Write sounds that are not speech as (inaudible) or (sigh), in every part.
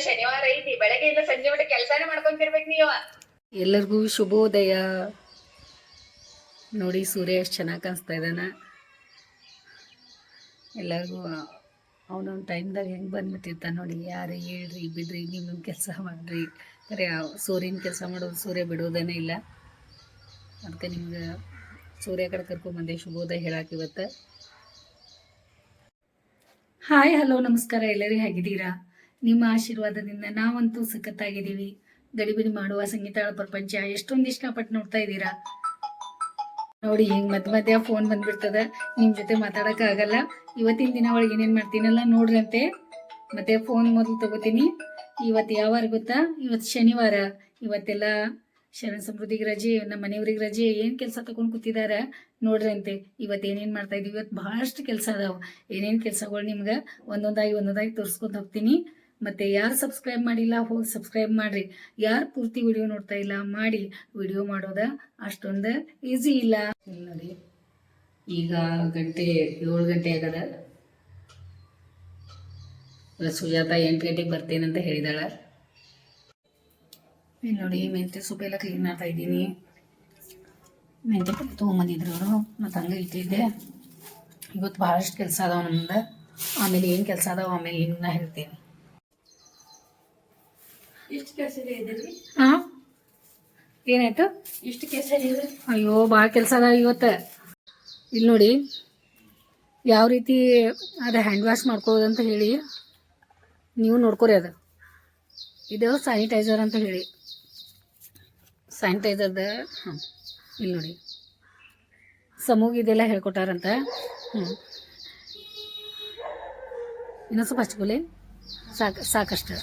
ಶನಿವಾರ ಐತಿ ಬೆಳಗ್ಗೆಯಿಂದ ಸಂಜೆ ಮಟ್ಟ ಕೆಲಸನೇ ಮಾಡ್ಕೊಂತಿರ್ಬೇಕು ನೀವ. ಎಲ್ಲರಿಗೂ ಶುಭೋದಯ. ನೋಡಿ ಸೂರ್ಯ ಎಷ್ಟು ಚೆನ್ನಾಗಿ ಕಾಣಿಸ್ತಾ ಇದ್ದಾನ. ಎಲ್ಲರಿಗೂ ಅವನೊಂದು ಟೈಮ್ದಾಗ ಹೆಂಗೆ ಬಂದ್ಬಿಟ್ಟಿರ್ತಾನೆ ನೋಡಿ. ಯಾರು ಹೇಳ್ರಿ, ಬಿಡ್ರಿ ನಿಮ್ಮ ಕೆಲಸ ಮಾಡಿರಿ. ಬರೀ ಸೂರ್ಯನ ಕೆಲಸ ಮಾಡೋದು ಸೂರ್ಯ ಬಿಡೋದೇನೇ ಇಲ್ಲ. ಅದಕ್ಕೆ ನಿಮ್ಗೆ ಸೂರ್ಯ ಕಡೆ ಕರ್ಕೊಂಬಂದೆ ಶುಭೋದಯ ಹೇಳಕ್ಕೆ ಇವತ್ತು. ಹಾಯ್, ಹಲೋ, ನಮಸ್ಕಾರ. ಎಲ್ಲರಿಗೂ ಹೇಗಿದ್ದೀರಾ? ನಿಮ್ಮ ಆಶೀರ್ವಾದದಿಂದ ನಾವಂತೂ ಸಖತ್ತಾಗಿದ್ದೀವಿ. ಗಡಿಬಿಡಿ ಮಾಡುವ ಸಂಗೀತ ಪ್ರಪಂಚ ಎಷ್ಟೊಂದು ಇಷ್ಟಪಟ್ಟು ನೋಡ್ತಾ ಇದ್ದೀರಾ? ನೋಡಿ ಹಿಂಗ್ ಮಧ್ಯ ಮಧ್ಯ ಫೋನ್ ಬಂದ್ಬಿಡ್ತದ. ನಿಮ್ ಜೊತೆ ಮಾತಾಡಕ್ ಆಗಲ್ಲ. ಇವತ್ತಿನ ದಿನ ಒಳಗೆ ಏನೇನ್ ಮಾಡ್ತೀನಲ್ಲ ನೋಡ್ರಂತೆ. ಮತ್ತೆ ಫೋನ್ ಮೊದಲು ತಗೋತೀನಿ. ಇವತ್ತು ಯಾವಾರ ಗೊತ್ತಾ? ಇವತ್ತು ಶನಿವಾರ. ಇವತ್ತೆಲ್ಲ ಶರಣ ಸಮೃದ್ಧಿಗೆ ರಜೆ, ನಮ್ಮ ಮನೆಯವ್ರಿಗೆ ರಜೆ, ಏನ್ ಕೆಲಸ ತಗೊಂಡ್ ಕೂತಿದಾರ ನೋಡ್ರಂತೆ. ಇವತ್ತು ಏನೇನ್ ಮಾಡ್ತಾ ಇದೀವಿ? ಇವತ್ತು ಬಹಳಷ್ಟು ಕೆಲಸ ಅದಾವ. ಏನೇನ್ ಕೆಲಸಗಳು ನಿಮ್ಗೆ? ಒಂದೊಂದಾಗಿ ಒಂದೊಂದಾಗಿ ತೋರಿಸ್ಕೊಂಡ್ ಹೋಗ್ತೀನಿ. ಮತ್ತೆ ಯಾರು ಸಬ್ಸ್ಕ್ರೈಬ್ ಮಾಡಿಲ್ಲ ಹೋಗಿ ಸಬ್ಸ್ಕ್ರೈಬ್ ಮಾಡ್ರಿ. ಯಾರು ಪೂರ್ತಿ ವಿಡಿಯೋ ನೋಡ್ತಾ ಇಲ್ಲ, ಮಾಡಿ. ವಿಡಿಯೋ ಮಾಡೋದ ಅಷ್ಟೊಂದು ಈಸಿ ಇಲ್ಲ. ನೋಡಿ. ಈಗ ಗಂಟೆ ಏಳು ಗಂಟೆ ಆಗದ. ಸುಜಾತ ಎಂಟು ಗಂಟೆಗೆ ಬರ್ತೇನಂತ ಹೇಳಿದಾಳ. ನೋಡಿ, ಮೆಂತ್ಯ ಸೊಪ್ಪು ಎಲ್ಲ ಕ್ಲೀನ್ ಮಾಡ್ತಾ ಇದ್ದೀನಿ. ಮೆಂತ್ಯ ಪಲ್ಲೆ ತೊಗೊಂಬಂದಿದ್ರು ಅವರು. ಮತ್ತು ಹಂಗೆ ಇಟ್ಟಿದ್ದೆ. ಇವತ್ತು ಭಾಳಷ್ಟು ಕೆಲಸ ಅದಾವ ನಮ್ದು. ಆಮೇಲೆ ಏನು ಕೆಲಸ ಅದಾವ ಆಮೇಲೆ ನಿಮ್ನ ಹೇಳ್ತೀನಿ. ಇಷ್ಟು ಇದ್ರಿ ಹಾಂ? ಏನಾಯ್ತು? ಇಷ್ಟು ಕೆಸರಿ ಇದೆ ಅಯ್ಯೋ ಭಾಳ ಕೆಲಸ ಅದ ಇವತ್ತು. ಇಲ್ಲಿ ನೋಡಿ ಯಾವ ರೀತಿ ಅದು ಹ್ಯಾಂಡ್ ವಾಶ್ ಮಾಡ್ಕೊಳ್ಳೋದಂತ ಹೇಳಿ ನೀವು ನೋಡ್ಕೊರಿ ಅದು. ಇದು ಸ್ಯಾನಿಟೈಸರ್ ಅಂತ ಹೇಳಿ. ಸ್ಯಾನಿಟೈಸರ್ದ ಹಾಂ ಇಲ್ಲಿ ನೋಡಿ. ಸಮೂಗ ಇದೆಲ್ಲ ಹೇಳ್ಕೊಟ್ಟಾರಂತ. ಹ್ಞೂ ಇನ್ನೊಂದು ಸ್ವಲ್ಪ ಹಚ್ಕೊಲಿ ಸಾಕು ಸಾಕಷ್ಟು.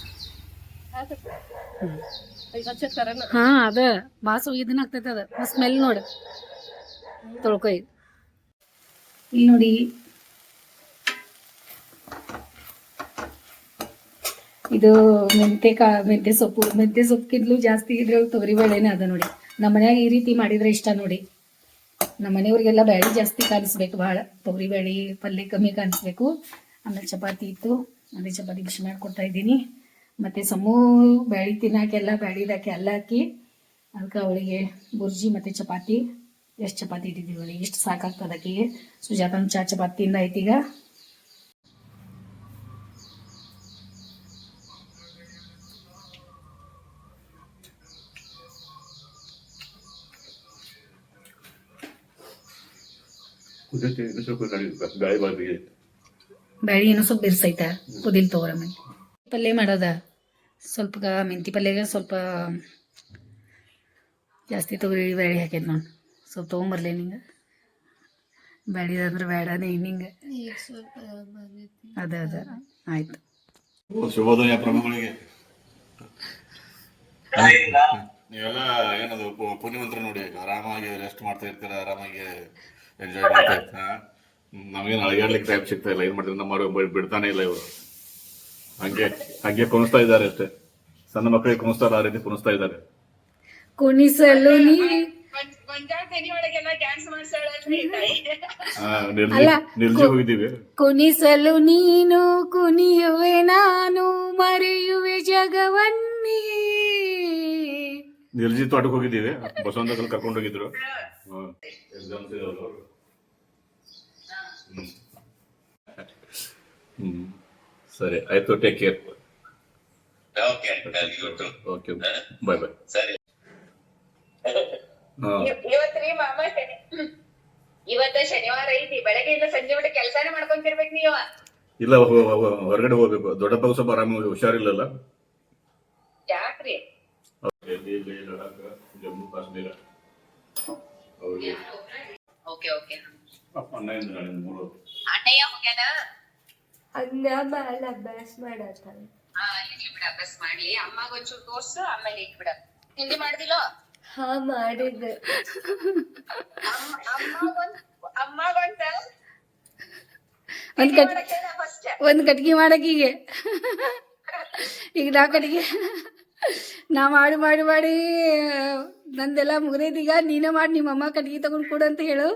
ಹಾ, ಅದ. ಬಾಸು ಇದನ್ನ ಆಗ್ತೈತೆ ಅದ. ಸ್ಮೆಲ್ ನೋಡಿ. ತೊಳ್ಕೊ ಇಲ್ಲಿ ನೋಡಿ. ಇದು ಮೆಂತೆ ಕಾ ಮೆಂತೆ ಸೊಪ್ಪು. ಮೆಂತೆ ಸೊಪ್ಪಿಗಿಂತಲೂ ಜಾಸ್ತಿ ಇದ್ರೆ ತೊಗರಿ ಬೇಳೆನೇ ಅದ ನೋಡಿ. ನಮ್ಮ ಮನ್ಯಾಗ ಈ ರೀತಿ ಮಾಡಿದ್ರೆ ಇಷ್ಟ ನೋಡಿ. ನಮ್ಮ ಮನೆಯವ್ರಿಗೆಲ್ಲ ಬ್ಯಾಳಿ ಜಾಸ್ತಿ ಕಾಣಿಸ್ಬೇಕು ಭಾಳ. ತೊಗರಿ ಬೇಳೆ ಪಲ್ಯ ಕಮ್ಮಿ ಕಾಣಿಸ್ಬೇಕು ಆಮೇಲೆ ಚಪಾತಿ ಇತ್ತು. ಅದೇ ಚಪಾತಿ ಬಿಸಿ ಮಾಡಿಕೊಡ್ತಾ ಇದ್ದೀನಿ. ಮತ್ತು ಸಮೂ ಬ್ಯಾಳಿ ತಿನ್ನಾಕೆಲ್ಲ ಬ್ಯಾಳಿದಾಕೆ ಎಲ್ಲ ಹಾಕಿ ಅದಕ್ಕೆ ಅವಳಿಗೆ ಬುರ್ಜಿ ಮತ್ತು ಚಪಾತಿ. ಎಷ್ಟು ಚಪಾತಿ ಇಟ್ಟಿದ್ದೀವಿ ಅವಳಿಗೆ ಎಷ್ಟು ಸಾಕಾಗ್ತದೆ ಆಕೆಗೆ ಸುಜಾತನ ಚಾ ಚಪಾತಿ ತಿಂದ ಐತೀಗ ಕುದಿಸಿ ಸ್ವಲ್ಪ ಗಾಳಿ ಬಾರ್ದಿಗೆ. ಬ್ಯಾಳಿ ಏನೋ ಸ್ವಲ್ಪ ಬಿರ್ಸೈತ. ಕುದಿಲ್ ತಗೋರಮ್ಮ ಪಲ್ಯ ಮಾಡೋದ? ಸ್ವಲ್ಪ ಗ- ಮೆಂತಿ ಪಲ್ಯಗೆ ಸ್ವಲ್ಪ ಜಾಸ್ತಿ ತೊಗರಿ ಬ್ಯಾಳಿ ಹಾಕೈತೆ ನೋಡಿ. ಸ್ವಲ್ಪ ತೊಗೊಂಬರ್ಲಿ ನಿಂಗೆ. ಬ್ಯಾಡಿದಂದ್ರೆ ಬೇಡನೇ ನಿಂಗೆ. ಅದ ಅದ. ಆಯ್ತು. ಶುಭೋದಯ ಪ್ರಭುಗಳಿಗೆ. ನೀವೆಲ್ಲ ಏನದು ಪು- ಪುಣ್ಯವಂತರು ನೋಡಿ ಆರಾಮಾಗಿ ರೆಸ್ಟ್ ಮಾಡ್ತಾ ಇರ್ತೀರ ಆರಾಮಾಗಿ ಎಂಜಾಯ್ ಮಾಡ್ತಾ ಇರ್ತೀರ? ನಮಗೇನು ಅಳಗಾಡ್ಲಿಕ್ಕೆ ಟೈಮ್ ಸಿಗ್ತಾ ಇಲ್ಲ ಏನ್ ಮಾಡಿದ್ರೆ ನಮ್ಮ ಬಿಡ್ತಾನೆ ಇಲ್ಲ ಇವರು. ಹಂಗೆ ಹಾಗೆ ಕುಣಿಸ್ತಾ ಇದ್ದಾರೆ ಅಷ್ಟೇ. ಸಣ್ಣ ಮಕ್ಕಳಿಗೆ ಕುಣಿಸ್ತಾರ ಆ ರೀತಿ ಕುಣಿಸ್ತಾ ಇದ್ದಾರೆ. ಕುಣಿಸಲು ಕುಣಿಸಲು ನೀನು ಕುಣಿಯುವೆ ನಾನು ಮರೆಯುವೆ ಜಗವನ್ನೇ. ನಿರ್ಜಿ ತೋಟಕ್ಕೆ ಹೋಗಿದ್ದೀವಿ. ಬಸವಂತ ಕರ್ಕೊಂಡು ಹೋಗಿದ್ರು. ಹ್ಮ್. ಸರಿ ಆಯ್ತು take care okay you too okay bye bye ಸರಿ. ಇವತ್ತು ಇವ್- ಇವತ್ತ್ರಿ ಮಾಮ ಶನಿ ಇವತ್ತ ಶನಿವಾರ ಐತಿ ಬೆಳಗ್ಗೆಯಿಂದ ಸಂಜೆ ಮಟ್ಟ ಕೆಲಸನೇ ಮಾಡ್ಕೊಂತಿರ್ಬೇಕು ನೀವು. ಇಲ್ಲ ಹೊರಗಡೆ ಹೋಗ್ಬೇಕು. ದೊಡ್ಡಪ್ಪ ಸ್ವಲ್ಪ ಆರಾಮಾಗಿ ಹುಷಾರಿಲ್ಲಲ್ಲ? ಯಾಕ್ರಿ? ಜಮ್ಮು ಕಾಶ್ಮೀರ. ಓಕೆ ಓಕೆ ಅಣ್ಣ ಮೂರು. ಅಣ್ಣಯ್ಯ ಹೋಗ್ಯಾನ? ಅನ್ನ ಬಾಳ ಅಭ್ಯಾಸ ಮಾಡತ್ತಾನ ಹಾ ಇರ್ಲಿ ಬಿಡ ಅಭ್ಯಾಸ ಮಾಡ್ಲಿ. ಅಮ್ಮಗ ಒಂಚೂರು ತೋರ್ಸು ಆಮೇಲೆ ಇಟ್ ಬಿಡ. ತಿಂಡಿ ಮಾಡ್ದಿಲ್ಲೋ? ಹಾ ಮಾಡಿದ್ದೆ. ಅಮ್ಮ ಬಂತ ಒಂದ್ ಕಟ್ ಒಂದ್ ಕಟ್ಗೆ ಮಾಡಕ್ಕೀಗೆ ಈಗ ನಾ ಕಟ್ಗೆ ನಾ ಮಾಡಿ ಮಾಡಿ ಮಾಡಿ. ನಂದೆಲ್ಲ ಮುಗಿದೀಗ ಈಗ ನೀನೇ ಮಾಡಿ ನಿಮ್ಮ ಅಮ್ಮ ಕಟ್ಗಿ ತಗೊಂಡ್ ಕೊಡು ಅಂತ ಹೇಳು.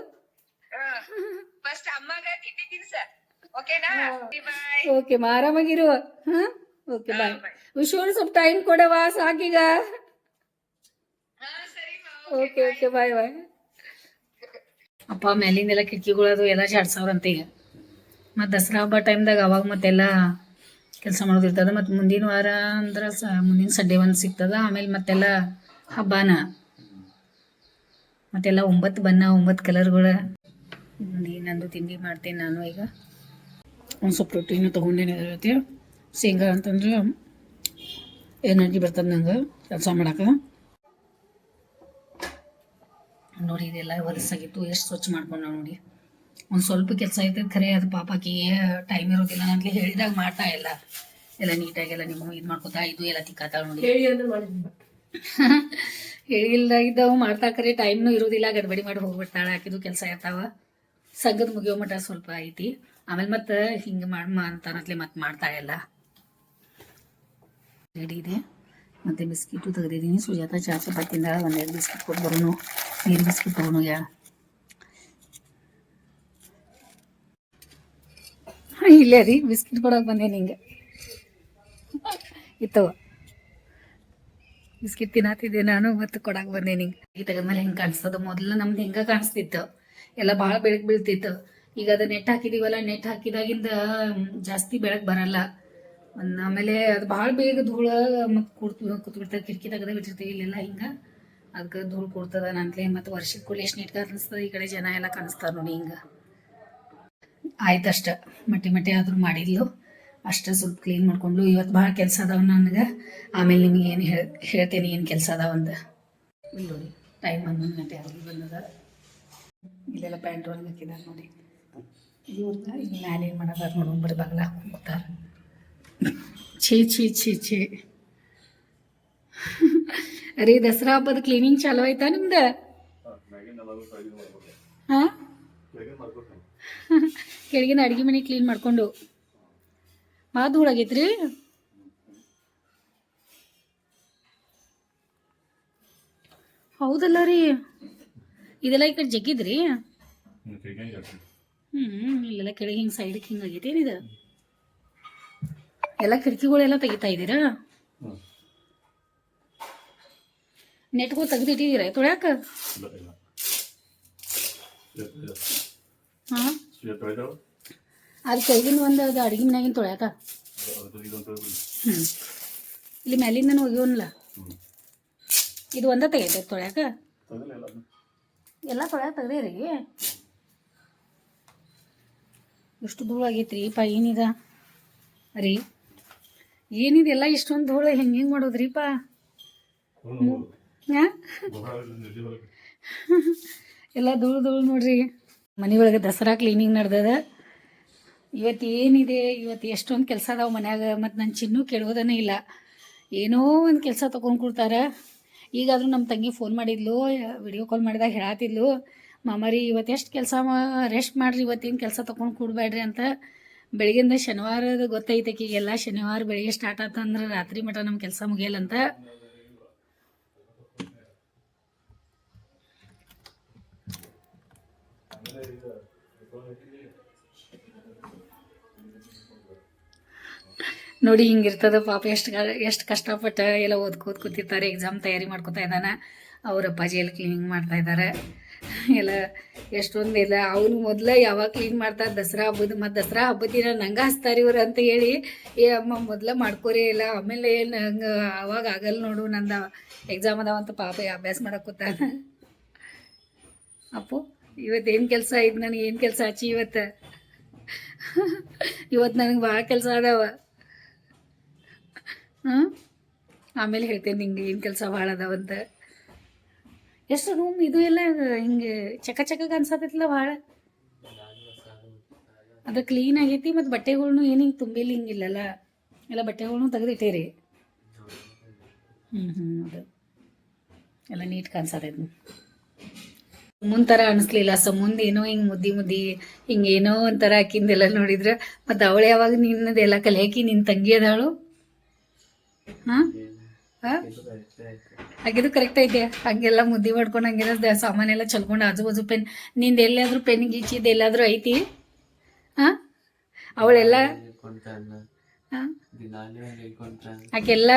ಫಸ್ಟ್ ಅಮ್ಮಗ ತಿಂಡಿ ತಿನ್ಸ ಓಕೆ ಆರಾಮಾಗಿರು. ಹಾಂ? ಓಕೆ ಬಾಯ್ ವಿಶ್ವನ್ ಸ್ವಲ್ಪ ಟೈಮ್ ಕೊಡವಾ ಸಾಕೀಗ? ಹಾ ಸರಿ ಮಾ. ಓಕೆ ಓಕೆ ಬಾಯ್ ಬಾಯ್ ಅಪ್ಪ ಮ್ಯಾಲಿಂದೆಲ್ಲ ಕಿಟಕಿಗಳು ಅದು ಎಲ್ಲ ಜಾಡ್ಸವ್ರಂತ ಈಗ. ಮತ್ತು ದಸರಾ ಹಬ್ಬ ಟೈಮ್ದಾಗ ಅವಾಗ ಮತ್ತೆಲ್ಲ ಕೆಲಸ ಮಾಡೋದಿರ್ತದ ಮತ್ತು ಮುಂದಿನ ವಾರ ಅಂದ್ರೆ ಸ ಮುಂದಿನ ಸಂಡೇ ಒಂದು ಸಿಗ್ತದ. ಆಮೇಲೆ ಮತ್ತೆಲ್ಲ ಹಬ್ಬನ. ಮತ್ತೆಲ್ಲ ಒಂಬತ್ತು ಬಣ್ಣ ಒಂಬತ್ತು ಕಲರ್ಗಳು ನಂದು ತಿಂಡಿ ಮಾಡ್ತೀನಿ ನಾನು ಈಗ. ಒಂದು ಸ್ವಲ್ಪ ಪ್ರೋಟೀನು ತೊಗೊಂಡೇನೆ ಇರತ್ತೆ ಶೇಂಗಾ ಅಂತಂದ್ರೆ ಎನರ್ಜಿ ಬರ್ತದೆ ನಂಗೆ ಕೆಲಸ ಮಾಡಕ್ಕೆ ನೋಡಿ ಇದೆಲ್ಲ ಹೊಲಸಾಗಿತ್ತು ಎಷ್ಟು ಸ್ವಚ್ಛ ಮಾಡ್ಕೊಂಡು ನೋಡಿ. ಒಂದು ಸ್ವಲ್ಪ ಕೆಲಸ ಐತೆ ಖರೆ ಅದು ಪಾಪಕ್ಕೆ ಟೈಮ್ ಇರೋದಿಲ್ಲ. ನನಗೆ ಹೇಳಿದಾಗ ಮಾಡ್ತಾ ಇಲ್ಲ. ಎಲ್ಲ ನೀಟಾಗಿ ಎಲ್ಲ ನಿಮ್ಮ ಇದು ಮಾಡ್ಕೊತಾ ಇದು ಎಲ್ಲ ತಿಕ್ಕಾತ ನೋಡಿ. ಹೇಳಿಲ್ದಾಗಿದ್ದವು (laughs) ಮಾಡ್ತಾ ಖರೆ ಟೈಮ್ನು ಇರೋದಿಲ್ಲ ಗಡ್ಬಡಿ ಮಾಡಿ ಹೋಗ್ಬಿಡ್ತಾಳೆ. ಹಾಕಿದ್ದು ಕೆಲಸ ಇರ್ತಾವ ಸಗ್ಗದ ಮುಗಿಯೋ ಮಟ್ಟ ಸ್ವಲ್ಪ ಐತಿ. ಆಮೇಲೆ ಮತ್ತೆ ಹಿಂಗೆ ಮಾಡಿ ಅಂತಾನತ್ಲೆ ಮತ್ತೆ ಮಾಡ್ತಾಳೆ ಎಲ್ಲ ರೆಡಿ ಇದೆ? ಮತ್ತು ಬಿಸ್ಕಿಟು ತೆಗೆದಿದ್ದೀನಿ. ಸುಜಾತ ಚಾ ಚಪಾತಿ ತಿಂದಾಳ ಒಂದೆರಡು ಬಿಸ್ಕಿಟ್ ಕೊಟ್ಟು ನೀರು ಬಿಸ್ಕಿಟ್ ತೊಗೊಂಡು ಯಾ ಇಲ್ಲೇ ರೀ ಬಿಸ್ಕಿಟ್ ಕೊಡೋಕೆ ಬಂದೆ ನಿಂಗೆ. ಇತ್ತವ. ಬಿಸ್ಕಿಟ್ ತಿನ್ನತ್ತಿದ್ದೆ ನಾನು, ಮತ್ತೆ ಕೊಡಕ್ಕೆ ಬಂದೆ ನಿಂಗೆ. ಈ ತೆಗೆದ್ಮೇಲೆ ಹೆಂಗೆ ಕಾಣಿಸ್ತದ? ಮೊದಲು ನಮ್ದು ಹೆಂಗೆ ಕಾಣಿಸ್ತಿತ್ತು? ಎಲ್ಲ ಭಾಳ ಬೆಳಗ್ಗೆ ಬೀಳ್ತಿತ್ತು. ಈಗ ಅದು ನೆಟ್ ಹಾಕಿದೀವಲ್ಲ ನೆಟ್ ಹಾಕಿದಾಗಿಂದ ಜಾಸ್ತಿ ಬೆಳಕು ಬರಲ್ಲ. ಆಮೇಲೆ ಅದು ಭಾಳ ಬೇಗ ಧೂಳ ಮತ್ತು ಕೂರ್ತು ಕೂತ್ಬಿಡ್ತದೆ, ಕಿಟಕಿ ತಗದ ಬಿಟ್ಟಿರ್ತೀವಿ ಇಲ್ಲೆಲ್ಲ ಹಿಂಗೆ. ಅದಕ್ಕೆ ಧೂಳು ಕೊಡ್ತದ ನಂತಲೇ ಮತ್ತು ವರ್ಷಕ್ಕೆ ಕೂಡ ಎಷ್ಟು ನೀಟ್ ಕಾಣಿಸ್ತದೆ ಈ ಕಡೆ ಜನ ಎಲ್ಲ ಕಾಣಿಸ್ತಾರೆ ನೋಡಿ ಹಿಂಗೆ. ಆಯ್ತಷ್ಟ ಮಟ್ಟಿ ಮಟ್ಟಿ ಆದರೂ ಮಾಡಿದ್ಲು. ಅಷ್ಟೇ ಸ್ವಲ್ಪ ಕ್ಲೀನ್ ಮಾಡ್ಕೊಂಡು ಇವತ್ತು ಭಾಳ ಕೆಲಸ ಅದಾವ ನನಗೆ. ಆಮೇಲೆ ನಿಮಗೆ ಏನು ಹೇಳಿ, ಹೇಳ್ತೇನೆ ಏನು ಕೆಲಸ ಅದಾವಂತ ಇಲ್ಲಿ ನೋಡಿ, ಟೈಮ್ ಹನ್ನೊಂದು ಗಂಟೆ ಆಗಿ ಬಂದದ. ಇಲ್ಲೆಲ್ಲ ಪ್ಯಾಂಟ್ ಒಳಗೆ ಹಾಕಿದ್ದಾರೆ ನೋಡಿ. ಇವ್ರನ್ನ ಮಾಡೋದಾರ ಬರೀ ಬಗ್ಲ ಹಾಕೊಂಡ್ಬಿಡ್ತಾರೆ ಛೇ ಛೇ ಛೇ ಛೇ. ಅರೆ, ದಸರಾ ಹಬ್ಬದ ಕ್ಲೀನಿಂಗ್ ಚಾಲು ಆಯ್ತಾ ನಿಮ್ದು? ಹಾಂ? ಕೆಳಗಿನ ಅಡುಗೆ ಮನೆ ಕ್ಲೀನ್ ಮಾಡ್ಕೊಂಡು. ಭಾಳ ಧೂಳು ಆಗೈತ್ರಿ ಹೌದಲ್ಲ ರೀ. ಇದೆಲ್ಲ ಈ ಕಡೆ ಜಗ್ಗಿದ್ರಿ? ಹ್ಞೂ ಇಲ್ಲೆಲ್ಲ ಕೆಳಗೆ ಹಿಂಗೆ ಸೈಡಿಗೆ ಹಿಂಗೆ ಆಗೈತೆ ಏನಿದೆ ಎಲ್ಲ ಕಿಟಕಿಗಳೆಲ್ಲ ತೆಗಿತಾ ಇದ್ದೀರಾ? ನೆಟ್ಗಳು ತೆಗೆದಿಟ್ಟಿದ್ದೀರಾ? ತೊಳ್ಯಾಕ? ಹಾಂ? ಅದು ಕೈಗಿನ ಒಂದು, ಅದು ಅಡುಗೆ ಮನ್ಯಾಗಿನ ತೊಳ್ಯಾಕ? ಹ್ಞೂ ಇಲ್ಲಿ ಮ್ಯಾಲಿಂದ ಹೋಗ್ಯವನಲ್ಲ ಇದು ಒಂದ ತೆಗೈತೆ ತೊಳ್ಯಾಕ? ಎಲ್ಲ ತೊಳ್ಯಾಕ ತೆಗ್ದೇರಿ. ಎಷ್ಟು ಧೂಳು ಆಗೈತ್ರಿ? ಪ ಏನಿದ? ರೀ ಏನಿದೆಲ್ಲ ಇಷ್ಟೊಂದು ಧೂಳು ಹೆಂಗೆ ಹೆಂಗೆ ಮಾಡೋದ್ರಿಪ್ಪ ಎಲ್ಲ ಧೂಳು ಧೂಳು ನೋಡ್ರಿ. ಮನೆ ಒಳಗೆ ದಸರಾ ಕ್ಲೀನಿಂಗ್ ನಡೆದದ. ಇವತ್ತು ಏನಿದೆ? ಇವತ್ತು ಎಷ್ಟೊಂದು ಕೆಲಸ ಅದಾವ ಮನ್ಯಾಗ ಮತ್ತು ನನ್ನ ಚಿನ್ನು ಕೇಳೋದನೇ ಇಲ್ಲ. ಏನೋ ಒಂದು ಕೆಲಸ ತೊಗೊಂಡು ಕೊಡ್ತಾರೆ. ಈಗಾದರೂ ನಮ್ಮ ತಂಗಿ ಫೋನ್ ಮಾಡಿದ್ಲು ವಿಡಿಯೋ ಕಾಲ್ ಮಾಡಿದಾಗ ಹೇಳತ್ತಿದ್ಲು ಮಾಮಾರಿ ಇವತ್ತು ಎಷ್ಟು ಕೆಲಸ ರೆಸ್ಟ್ ಮಾಡಿರಿ, ಇವತ್ತೇನು ಕೆಲಸ ತೊಗೊಂಡು ಕೂಡ್ಬೇಡ್ರಿ ಅಂತ ಬೆಳಗಿಂದ ಶನಿವಾರದ ಗೊತ್ತೈತೆ ಈಗೆಲ್ಲ ಶನಿವಾರ ಬೆಳಿಗ್ಗೆ ಸ್ಟಾರ್ಟ್ ಆತಂದ್ರೆ ರಾತ್ರಿ ಮಟ ನಮ್ಮ ಕೆಲಸ ಮುಗಿಯಲ್ಲಂತ ನೋಡಿ ಹಿಂಗಿರ್ತದ ಪಾಪ. ಎಷ್ಟು ಎಷ್ಟು ಕಷ್ಟಪಟ್ಟು ಎಲ್ಲ ಓದ್ಕೋದ್ ಕೂತಿರ್ತಾರೆ ಎಕ್ಸಾಮ್ ತಯಾರಿ ಮಾಡ್ಕೊತಾ ಇದ್ದಾನೆ. ಅವರಪ್ಪ ಎಲ್ಲ ಕ್ಲೀನಿಂಗ್ ಮಾಡ್ತಾ ಇದ್ದಾರೆ ಎಲ್ಲ ಎಷ್ಟೊಂದು ಎಲ್ಲ, ಅವನು ಮೊದಲ ಯಾವಾಗ ಕ್ಲೀನ್ ಮಾಡ್ತಾರೆ ದಸರಾ ಹಬ್ಬದ, ಮತ್ತು ದಸರಾ ಹಬ್ಬದ ದಿನ ನಂಗೆ ಹಚ್ತಾರೆ ಇವ್ರು ಅಂತ ಹೇಳಿ, ಏ ಅಮ್ಮ ಮೊದಲ ಮಾಡ್ಕೋರಿ ಇಲ್ಲ ಆಮೇಲೆ ನಂಗೆ ಅವಾಗ ಆಗಲ್ಲ ನೋಡು, ನಂದು ಎಕ್ಸಾಮ್ ಅದಾವಂತ ಪಾಪ ಅಭ್ಯಾಸ ಮಾಡಕ್ಕೆ ಕೂತಾನ. ಅಪ್ಪು ಇವತ್ತೇನು ಕೆಲಸ ಐತೆ ನನಗೆ, ಏನು ಕೆಲಸ ಹಚ್ಚಿ ಇವತ್ತು? ಇವತ್ತು ನನಗೆ ಭಾಳ ಕೆಲಸ ಅದಾವ. ಹಾಂ ಆಮೇಲೆ ಹೇಳ್ತೇನೆ ನಿಂಗೆ ಏನು ಕೆಲಸ ಭಾಳ ಅದಾವಂತ ಎಷ್ಟು ರೂಮ್ ಇದು ಎಲ್ಲ, ಹಿಂಗೆ ಚಕ ಚಕ ಅನ್ಸತ್ತಿತ್ತಲ್ಲ ಭಾಳ ಅದು ಕ್ಲೀನ್ ಆಗೈತಿ ಮತ್ತು ಬಟ್ಟೆಗಳ್ನು ಏನು ಹಿಂಗೆ ತುಂಬಿಲ್ಲ ಹಿಂಗಿಲ್ಲಲ್ಲ ಎಲ್ಲ ಬಟ್ಟೆಗಳ್ನು ತೆಗೆದಿಟ್ಟೇರಿ. ಹ್ಞೂ ಹ್ಞೂ ಅದು. ಎಲ್ಲ ನೀಟ್ ಕಾಣಿಸತೈತಿ ಮುಂತರ ಥರ ಅನಿಸ್ಲಿಲ್ಲ. ಸಮುಂದ್ ಏನೋ ಹಿಂಗೆ ಮುದ್ದಿ ಮುದ್ದಿ ಹಿಂಗೆ ಏನೋ ಒಂಥರ ಹಾಕಿಂದೆಲ್ಲ ನೋಡಿದ್ರೆ ಮತ್ತು ಅವಳು ಯಾವಾಗ ನಿನ್ನದೆಲ್ಲ ಕಲಿಯಾಕಿ ನಿನ್ನ ತಂಗಿ ಅದಾಳು? ಹಾಂ? ಹಾಂ? ಹಾಗಿದು ಕರೆಕ್ಟ್ ಐತೆ. ಹಂಗೆಲ್ಲ ಮುದ್ದಿ ಮಾಡ್ಕೊಂಡು ಹಂಗೆಲ್ಲ ಸಾಮಾನೆಲ್ಲ ಚಲ್ಕೊಂಡು ಆಜು ಬಾಜು ಪೆನ್. ನಿಂದ ಎಲ್ಲಾದ್ರೂ ಪೆನ್ ಗೀಚಿದ್ ಎಲ್ಲಾದ್ರೂ ಐತಿ? ಹಾ? ಅವಳೆಲ್ಲ ಆಕೆಲ್ಲ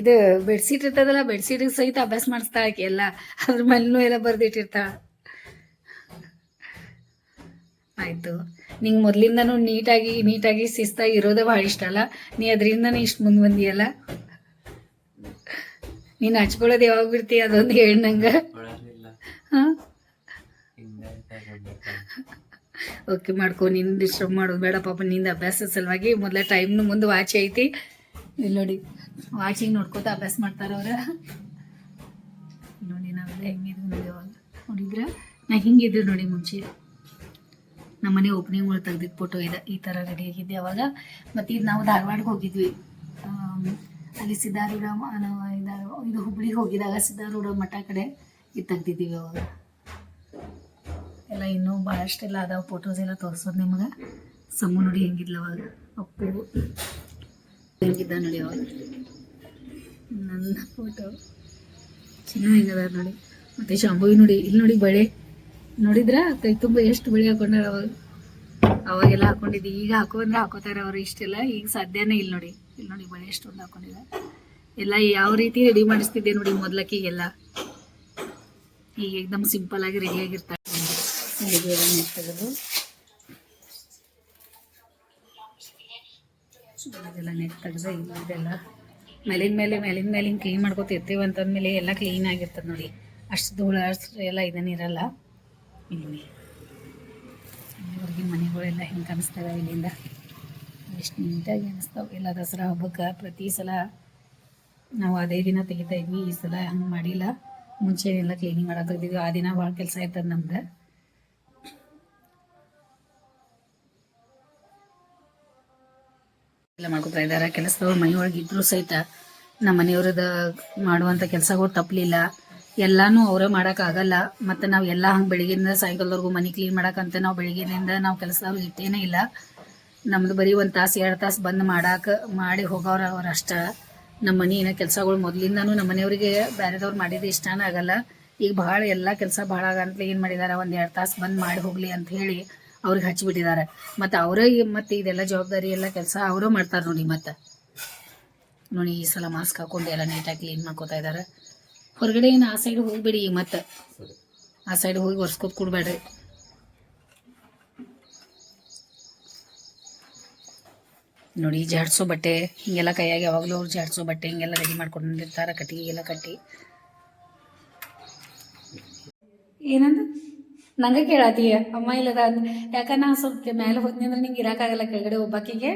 ಇದು ಬೆಡ್ಶೀಟ್ ಇರ್ತದಲ್ಲ ಬೆಡ್ಶೀಟ್ ಸಹಿತ ಅಭ್ಯಾಸ ಮಾಡಿಸ್ತಾ ಆಕೆ ಎಲ್ಲ ಅದ್ರ ಮೇಲೂ ಎಲ್ಲ ಬರ್ದಿಟ್ಟಿರ್ತಾಳ ಆಯ್ತು. ನಿಂಗೆ ಮೊದ್ಲಿಂದನು ನೀಟಾಗಿ ನೀಟಾಗಿ ಶಿಸ್ತಾಗಿ ಇರೋದೇ ಭಾಳ ಇಷ್ಟ ಅಲ್ಲ? ನೀ ಅದರಿಂದನೇ ಇಷ್ಟು ಮುಂದೆ ಬಂದಿಯಲ್ಲ? ನೀನು ಹಚ್ಕೊಳ್ಳೋದು ಯಾವಾಗ ಬಿಡ್ತೀಯ ಅದೊಂದು ಹೇಳಿ ನಂಗೆ. ಓಕೆ ಮಾಡ್ಕೊ ನಿನ್ನ ಡಿಸ್ಟರ್ಬ್ ಮಾಡೋದು ಬೇಡ ಪಾಪ ನಿಂದ ಅಭ್ಯಾಸ ಸಲುವಾಗಿ ಮೊದಲ ಟೈಮ್ನು ಮುಂದೆ ವಾಚ್ ಐತಿ. ಇಲ್ಲಿ ನೋಡಿ ವಾಚಿಗೆ ನೋಡ್ಕೋತ ಅಭ್ಯಾಸ ಮಾಡ್ತಾರೆ ಅವ್ರ. ನೋಡಿ ನಾವೆಲ್ಲ ಹೆಂಗಿದ್ವಿ ನೋಡಿ ಅವಾಗ. ನೋಡಿದ್ರ? ನಾ ಹಿಂಗಿದ್ರು ನೋಡಿ ಮುಂಚೆ. ನಮ್ಮ ಮನೆ ಓಪನಿಂಗ್ ಒಳಗೆ ತೆಗ್ದಿದ್ದು ಫೋಟೋ ಇದೆ ಈ ಥರ ರೆಡಿ ಆಗಿದ್ದೆ ಅವಾಗ. ಮತ್ತು ಇದು ನಾವು ಧಾರವಾಡಕ್ಕೆ ಹೋಗಿದ್ವಿ. ಅಲ್ಲಿ ಸಿದ್ದಾರೂಢ ಮ- ನಾವು ಇದು- ಇದು ಹುಬ್ಳಿಗೆ ಹೋಗಿದಾಗ ಸಿದ್ದಾರೂಢ ಮಠ ಕಡೆ ಇದು ಅವಾಗ. ಎಲ್ಲ ಇನ್ನೂ ಭಾಳಷ್ಟೆಲ್ಲ ಅದಾವ ಫೋಟೋಸ್ ಎಲ್ಲ ತೋರಿಸೋದು ನಿಮಗೆ. ಸಮ್ಮು ನೋಡಿ ಹೆಂಗಿದ್ಲ ಅವಾಗ. ಅಪ್ಪು ಹೆಂಗಿದ್ದ ನೋಡಿ ಅವಾಗ. ನನ್ನ ಫೋಟೋ ಚಿನ್ನ ಹೆಂಗದ ನೋಡಿ. ಮತ್ತು ಶಾಂಭವಿ ನೋಡಿ. ಇಲ್ಲಿ ನೋಡಿ ಬಳೆ. ನೋಡಿದ್ರ? ಕೈ ತುಂಬ ಎಷ್ಟು ಬಳೆ ಹಾಕೊಂಡಾರ ಅವಾಗ. ಅವಾಗೆಲ್ಲ ಹಾಕೊಂಡಿದ್ದೆ. ಈಗ ಹಾಕೋ ಅಂದ್ರೆ ಹಾಕೋತಾರೆ ಅವರು ಇಷ್ಟೆಲ್ಲ. ಈಗ ಸಾಧ್ಯನೇ ಇಲ್ಲ ನೋಡಿ. ಇಲ್ಲಿ ನೋಡಿ ಬಳೆ ಎಷ್ಟೊಂದು ಹಾಕೊಂಡಿದ್ದಾರೆ ಎಲ್ಲ ಯಾವ ರೀತಿ ರೆಡಿ ಮಾಡಿಸ್ತಿದ್ದೆ ನೋಡಿ ಮೊದ್ಲಕ್ಕಿಗೆಲ್ಲ ಈಗ ಏಕ್ದಮ್ ಸಿಂಪಲ್ ಆಗಿ ರೆಡಿ ಆಗಿರ್ತಾರೆ ಇದೆಲ್ಲ ನೆಟ್ ತೆಗೆದು ಇದೆಲ್ಲ ಮೇಲಿನ ಮೇಲೆ, ಮೇಲಿನ ಮೇಲಿನ ಕ್ಲೀನ್ ಮಾಡ್ಕೊತ ಇರ್ತೀವಿ ಅಂತಂದ್ಮೇಲೆ ಎಲ್ಲ ಕ್ಲೀನ್ ಆಗಿರ್ತದೆ ನೋಡಿ. ಅಷ್ಟು ಧೂಳು, ಅಷ್ಟು ಎಲ್ಲ ಇದನ್ನಿರಲ್ಲ ಇಲ್ಲಿ. ಹೊರಗಿನ ಮನೆಗಳೆಲ್ಲ ಹಿಂಗೆ ಕಾಣಿಸ್ತವೆ ಇಲ್ಲಿಂದ? ಎಷ್ಟು ನೀಟಾಗಿ ಅನಿಸ್ತಾವೆ. ಎಲ್ಲ ದಸರಾ ಹಬ್ಬಕ್ಕೆ ಪ್ರತಿ ಸಲ ನಾವು ಅದೇ ದಿನ ತೆಗಿತಾ ಇದ್ವಿ. ಈ ಸಲ ಹಂಗೆ ಮಾಡಿಲ್ಲ. ಮುಂಚೆ ಎಲ್ಲ ಕ್ಲೀನಿಂಗ್ ಮಾಡಕ್ಕೆ ತೆಗ್ದಿದ್ವಿ ಆ ದಿನ ಭಾಳ ಕೆಲಸ ಇರ್ತದೆ ನಮ್ದು. ಎಲ್ಲ ಮಾಡ್ಕೊತಾ ಇದ್ದಾರೆ ಕೆಲಸದವ್ರು ಮನೆಯೊಳಗೆ ಇದ್ರು ಸಹಿತ ನಮ್ಮ ಮನೆಯವ್ರದ ಮಾಡುವಂತ ಕೆಲಸಗಳು ತಪ್ಪಲಿಲ್ಲ ಎಲ್ಲಾನು ಅವರೇ ಆಗಲ್ಲ. ಮತ್ತೆ ನಾವು ಎಲ್ಲ ಹಂಗೆ ಬೆಳಿಗ್ಗೆಯಿಂದ ಸಾಯಂಕಾಲದವರೆಗೂ ಮನೆ ಕ್ಲೀನ್ ಮಾಡಕ್ಕಂತ ನಾವು ಬೆಳಿಗ್ಗೆಯಿಂದ ನಾವು ಕೆಲಸದವ್ರು ಇಟ್ಟೇನೇ ಇಲ್ಲ. ನಮ್ದು ಬರೀ ಒಂದು ತಾಸು, ಎರಡು ತಾಸು ಬಂದು ಮಾಡಾಕ, ಮಾಡಿ ಹೋಗೋರು ಅವ್ರು ಅಷ್ಟ. ನಮ್ಮ ಮನೆಯ ಕೆಲಸಗಳು ಮೊದಲಿಂದನೂ ನಮ್ಮ ಮನೆಯವ್ರಿಗೆ ಬೇರೆದವ್ರು ಮಾಡಿದ್ದು ಇಷ್ಟನೇ ಆಗಲ್ಲ. ಈಗ ಭಾಳ ಎಲ್ಲ ಕೆಲಸ ಭಾಳ ಆಗಂತಲೇ ಏನು ಮಾಡಿದ್ದಾರೆ ಒಂದು ಎರಡು ತಾಸು ಬಂದು ಮಾಡಿ ಹೋಗಲಿ ಅಂತ ಹೇಳಿ ಅವ್ರಿಗೆ ಹಚ್ಚಿಬಿಟ್ಟಿದ್ದಾರೆ ಮತ್ತು ಅವರೇ ಮತ್ತು ಇದೆಲ್ಲ ಜವಾಬ್ದಾರಿ ಎಲ್ಲ ಕೆಲಸ ಅವರೇ ಮಾಡ್ತಾರೆ ನೋಡಿ ಮತ್ತು. ನೋಡಿ ಈ ಸಲ ಮಾಸ್ಕ್ ಹಾಕೊಂಡು ಎಲ್ಲ ನೀಟಾಗಿ ಕ್ಲೀನ್ ಮಾಡ್ಕೋತಾ ಇದ್ದಾರೆ ಹೊರಗಡೆ ಏನು ಆ ಸೈಡ್ ಹೋಗ್ಬೇಡಿ ಈಗ ಮತ್ತೆ. ಆ ಸೈಡ್ ಹೋಗಿ ಒರ್ಸ್ಕೊತ್ ಕೊಡ್ಬೇಡ್ರಿ. ನೋಡಿ, ಜಾಡ್ಸೋ ಬಟ್ಟೆ, ಹಿಂಗೆಲ್ಲ ಕೈಯಾಗಿ ಯಾವಾಗಲೂ ಅವ್ರು ಜಾಡ್ಸೋ ಬಟ್ಟೆ, ಹಿಂಗೆಲ್ಲ ರೆಡಿ ಮಾಡ್ಕೊಂಡಿರ್ತಾರೆ ಕಟ್ಟಿಗೆಗೆಲ್ಲ ಕಟ್ಟಿ. ಏನಂದ? ನಂಗೆ ಕೇಳತ್ತೀಯ ಅಮ್ಮ ಇಲ್ಲದ ಯಾಕಂದ್ರೆ ಯಾಕ ನಾ ಸ್ವಲ್ಪ ಮೇಲೆ ಹೋದ್ನಿ ಅಂದ್ರೆ ನಿಂಗೆ ಇರೋಕ್ಕಾಗಲ್ಲ ಕೆಳಗಡೆ ಒಬ್ಬಾಕಿಗೆ.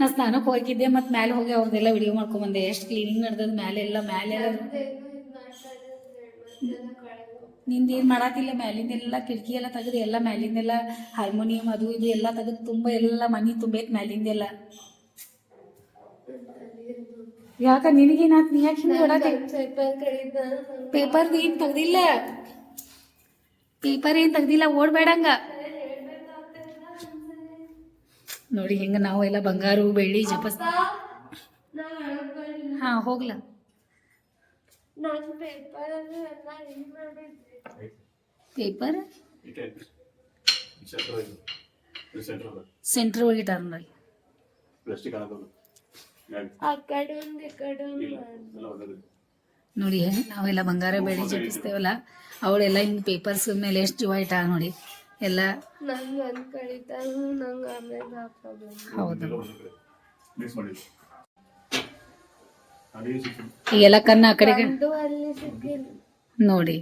ನಾ ಸ್ನಾನಕ್ಕೆ ಹೋಗಿದ್ದೆ, ಮತ್ತು ಮೇಲೆ ಹೋಗಿ ಅವ್ರದ್ದೆಲ್ಲ ವಿಡಿಯೋ ಮಾಡ್ಕೊಂಬಂದೆ ಎಷ್ಟು ಕ್ಲೀನಿಂಗ್ ನಡೆದದ ಮೇಲೆ ಎಲ್ಲ ಮೇಲೆ ನಿಂದು ಏನು ಮಾಡತ್ತಿಲ್ಲ ಮ್ಯಾಲಿಂದೆಲ್ಲ ಕಿಟಕಿ ಎಲ್ಲ ತೆಗೆದು ಎಲ್ಲ ಮ್ಯಾಲಿಂದೆಲ್ಲ ಹಾರ್ಮೋನಿಯಂ ಅದು ಇದು ಎಲ್ಲ ತೆಗೆದು ತುಂಬ ಎಲ್ಲ ಮನೆ ತುಂಬೈತೆ ಮ್ಯಾಲಿಂದೆಲ್ಲ. ಯಾಕ ನಿನಗೇನಾತ್? ನೀ ಯಾಕೆ ಹೊಡಕ್ಕೆ ಪೇಪರ್ ಏನು ತೆಗ್ದಿಲ್ಲ. ಪೇಪರ್ ಏನು ತೆಗ್ದಿಲ್ಲ ಓಡಬೇಡಂಗ. ನೋಡಿ ಹೆಂಗ ನಾವು ಎಲ್ಲ ಬಂಗಾರು ಬೆಳ್ಳಿ ಜಪಸ್ ಹಾ ಹೋಗ್ಲ. ನಾನು ಪೇಪರ್ ಎಲ್ಲ ಪೇಪರ್ ಸೆಂಟ್ರ್ ಹೋಗಿ ನೋಡಿ ಆಗಿ. ನೋಡಿ ನಾವೆಲ್ಲ ಬಂಗಾರ ಬೆಳೆ ಜಪಿಸ್ತೇವಲ್ಲ ಅವಳೆಲ್ಲ ಹಿಂಗೆ ಪೇಪರ್ಸ್ ಮೇಲೆ ಎಷ್ಟು ಜೀವ ಇಟ್ಟ ನೋಡಿ. ಎಲ್ಲ ಹೌದು. ಈಗೆಲ್ಲ ಕಣ್ಣು ಆ ಕಡೆಗೆ. ನೋಡಿ.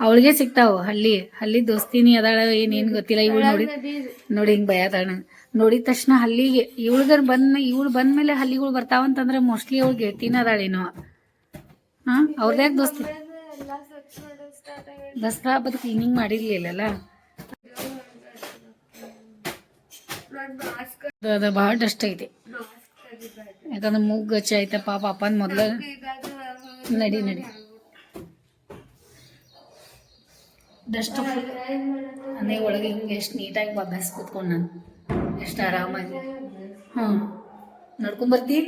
ಅವಳಿಗೆ ಸಿಗ್ತಾವ ಹಳ್ಳಿ ಹಳ್ಳಿ ದೋಸ್ತಿನಿ ಅದಾಳ ಏನೇನು ಗೊತ್ತಿಲ್ಲ ಇವಳು ನೋಡಿ. ನೋಡಿ ಹಿಂಗೆ ಭಯದಾಳ ನೋಡಿದ ತಕ್ಷಣ ಹಲ್ಲಿಗೆ ಇವಳ್ಗರ ಬಂದ್ ಇವಳು ಬಂದ್ಮೇಲೆ ಹಲ್ಲಿಗಳು ಬರ್ತಾವಂತಂದ್ರೆ ಮೋಸ್ಟ್ಲಿ ಅವಳು ಗೆಳತಿನ ಅದಾಳೇನೋ. ಹಾ ಅವ್ರದ್ಯಾಕೆ ದೋಸ್ತಿ? ದಸರಾ ಹಬ್ಬದ ಕ್ಲೀನಿಂಗ್ ಮಾಡಿರ್ಲಿಲ್ಲಲ್ಲ? ಅದು ಭಾಳ ಡಸ್ಟ್ ಐತಿ. ಯಾಕಂದ್ರೆ ಮೂಗ್ ಗಚ್ಚ ಐತೆ ಪಾಪ ಅಪ್ಪನ ಮೊದ್ಲ ನಡಿ ನಡಿ. ಡಸ್ಟ್ ಮನೆ ಒಳಗೆ ಹಿಂಗೆ ಎಷ್ಟು ನೀಟಾಗಿ ಅಭ್ಯಾಸ ಕೂತ್ಕೊಂಡು ನಾನು. ಎಷ್ಟು ಆರಾಮಾಗಿ. ಹ್ಞೂ ನಡ್ಕೊಂಬರ್ತಿ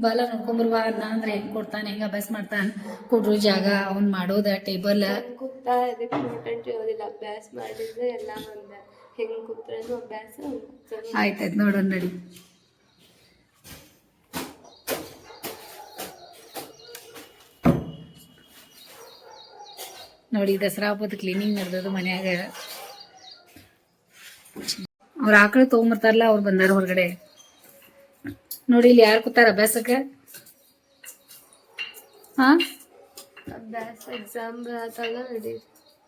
ಬಾಲ ನಡ್ಕೊಂಬರ್ಬಾ ಅನ್ನ ಅಂದ್ರೆ ಹೆಂಗೆ ಕೊಡ್ತಾನೆ ಹೆಂಗೆ ಅಭ್ಯಾಸ ಮಾಡ್ತಾನೆ. ಕೊಡ್ರು ಜಾಗ ಅವ್ನು ಮಾಡೋದ ಟೇಬಲ್. ಕೂತಾ ಇದಕ್ಕೆ ಇಂಪಾರ್ಟೆಂಟ್ ಇರೋದಿಲ್ಲ. ಅಭ್ಯಾಸ ಮಾಡಿದ್ರೆ ಎಲ್ಲ ಒಂದೇ. ಹೆಂಗ್ ಕೂತ್ರೆ ಅಭ್ಯಾಸ ಆಯ್ತಾಯ್ತು ನೋಡೋಣ ನಡಿ. ನೋಡಿ ದಸರಾ ಹಬ್ಬದ ಕ್ಲೀನಿಂಗ್ ನಡೆದದು ಮನ್ಯಾಗ. ಅವ್ರ ಆಕಳು ತಗೊಂಬರ್ತಾರಲ್ಲ ಅವ್ರು ಬಂದಾರ ಹೊರಗಡೆ. ನೋಡಿ ಇಲ್ಲಿ ಯಾರು ಕೂತಾರ ಅಭ್ಯಾಸಕ್ಕ? ಹಾ? ಅಭ್ಯಾಸ ಎಕ್ಸಾಮ್ ನಡೀರಿ.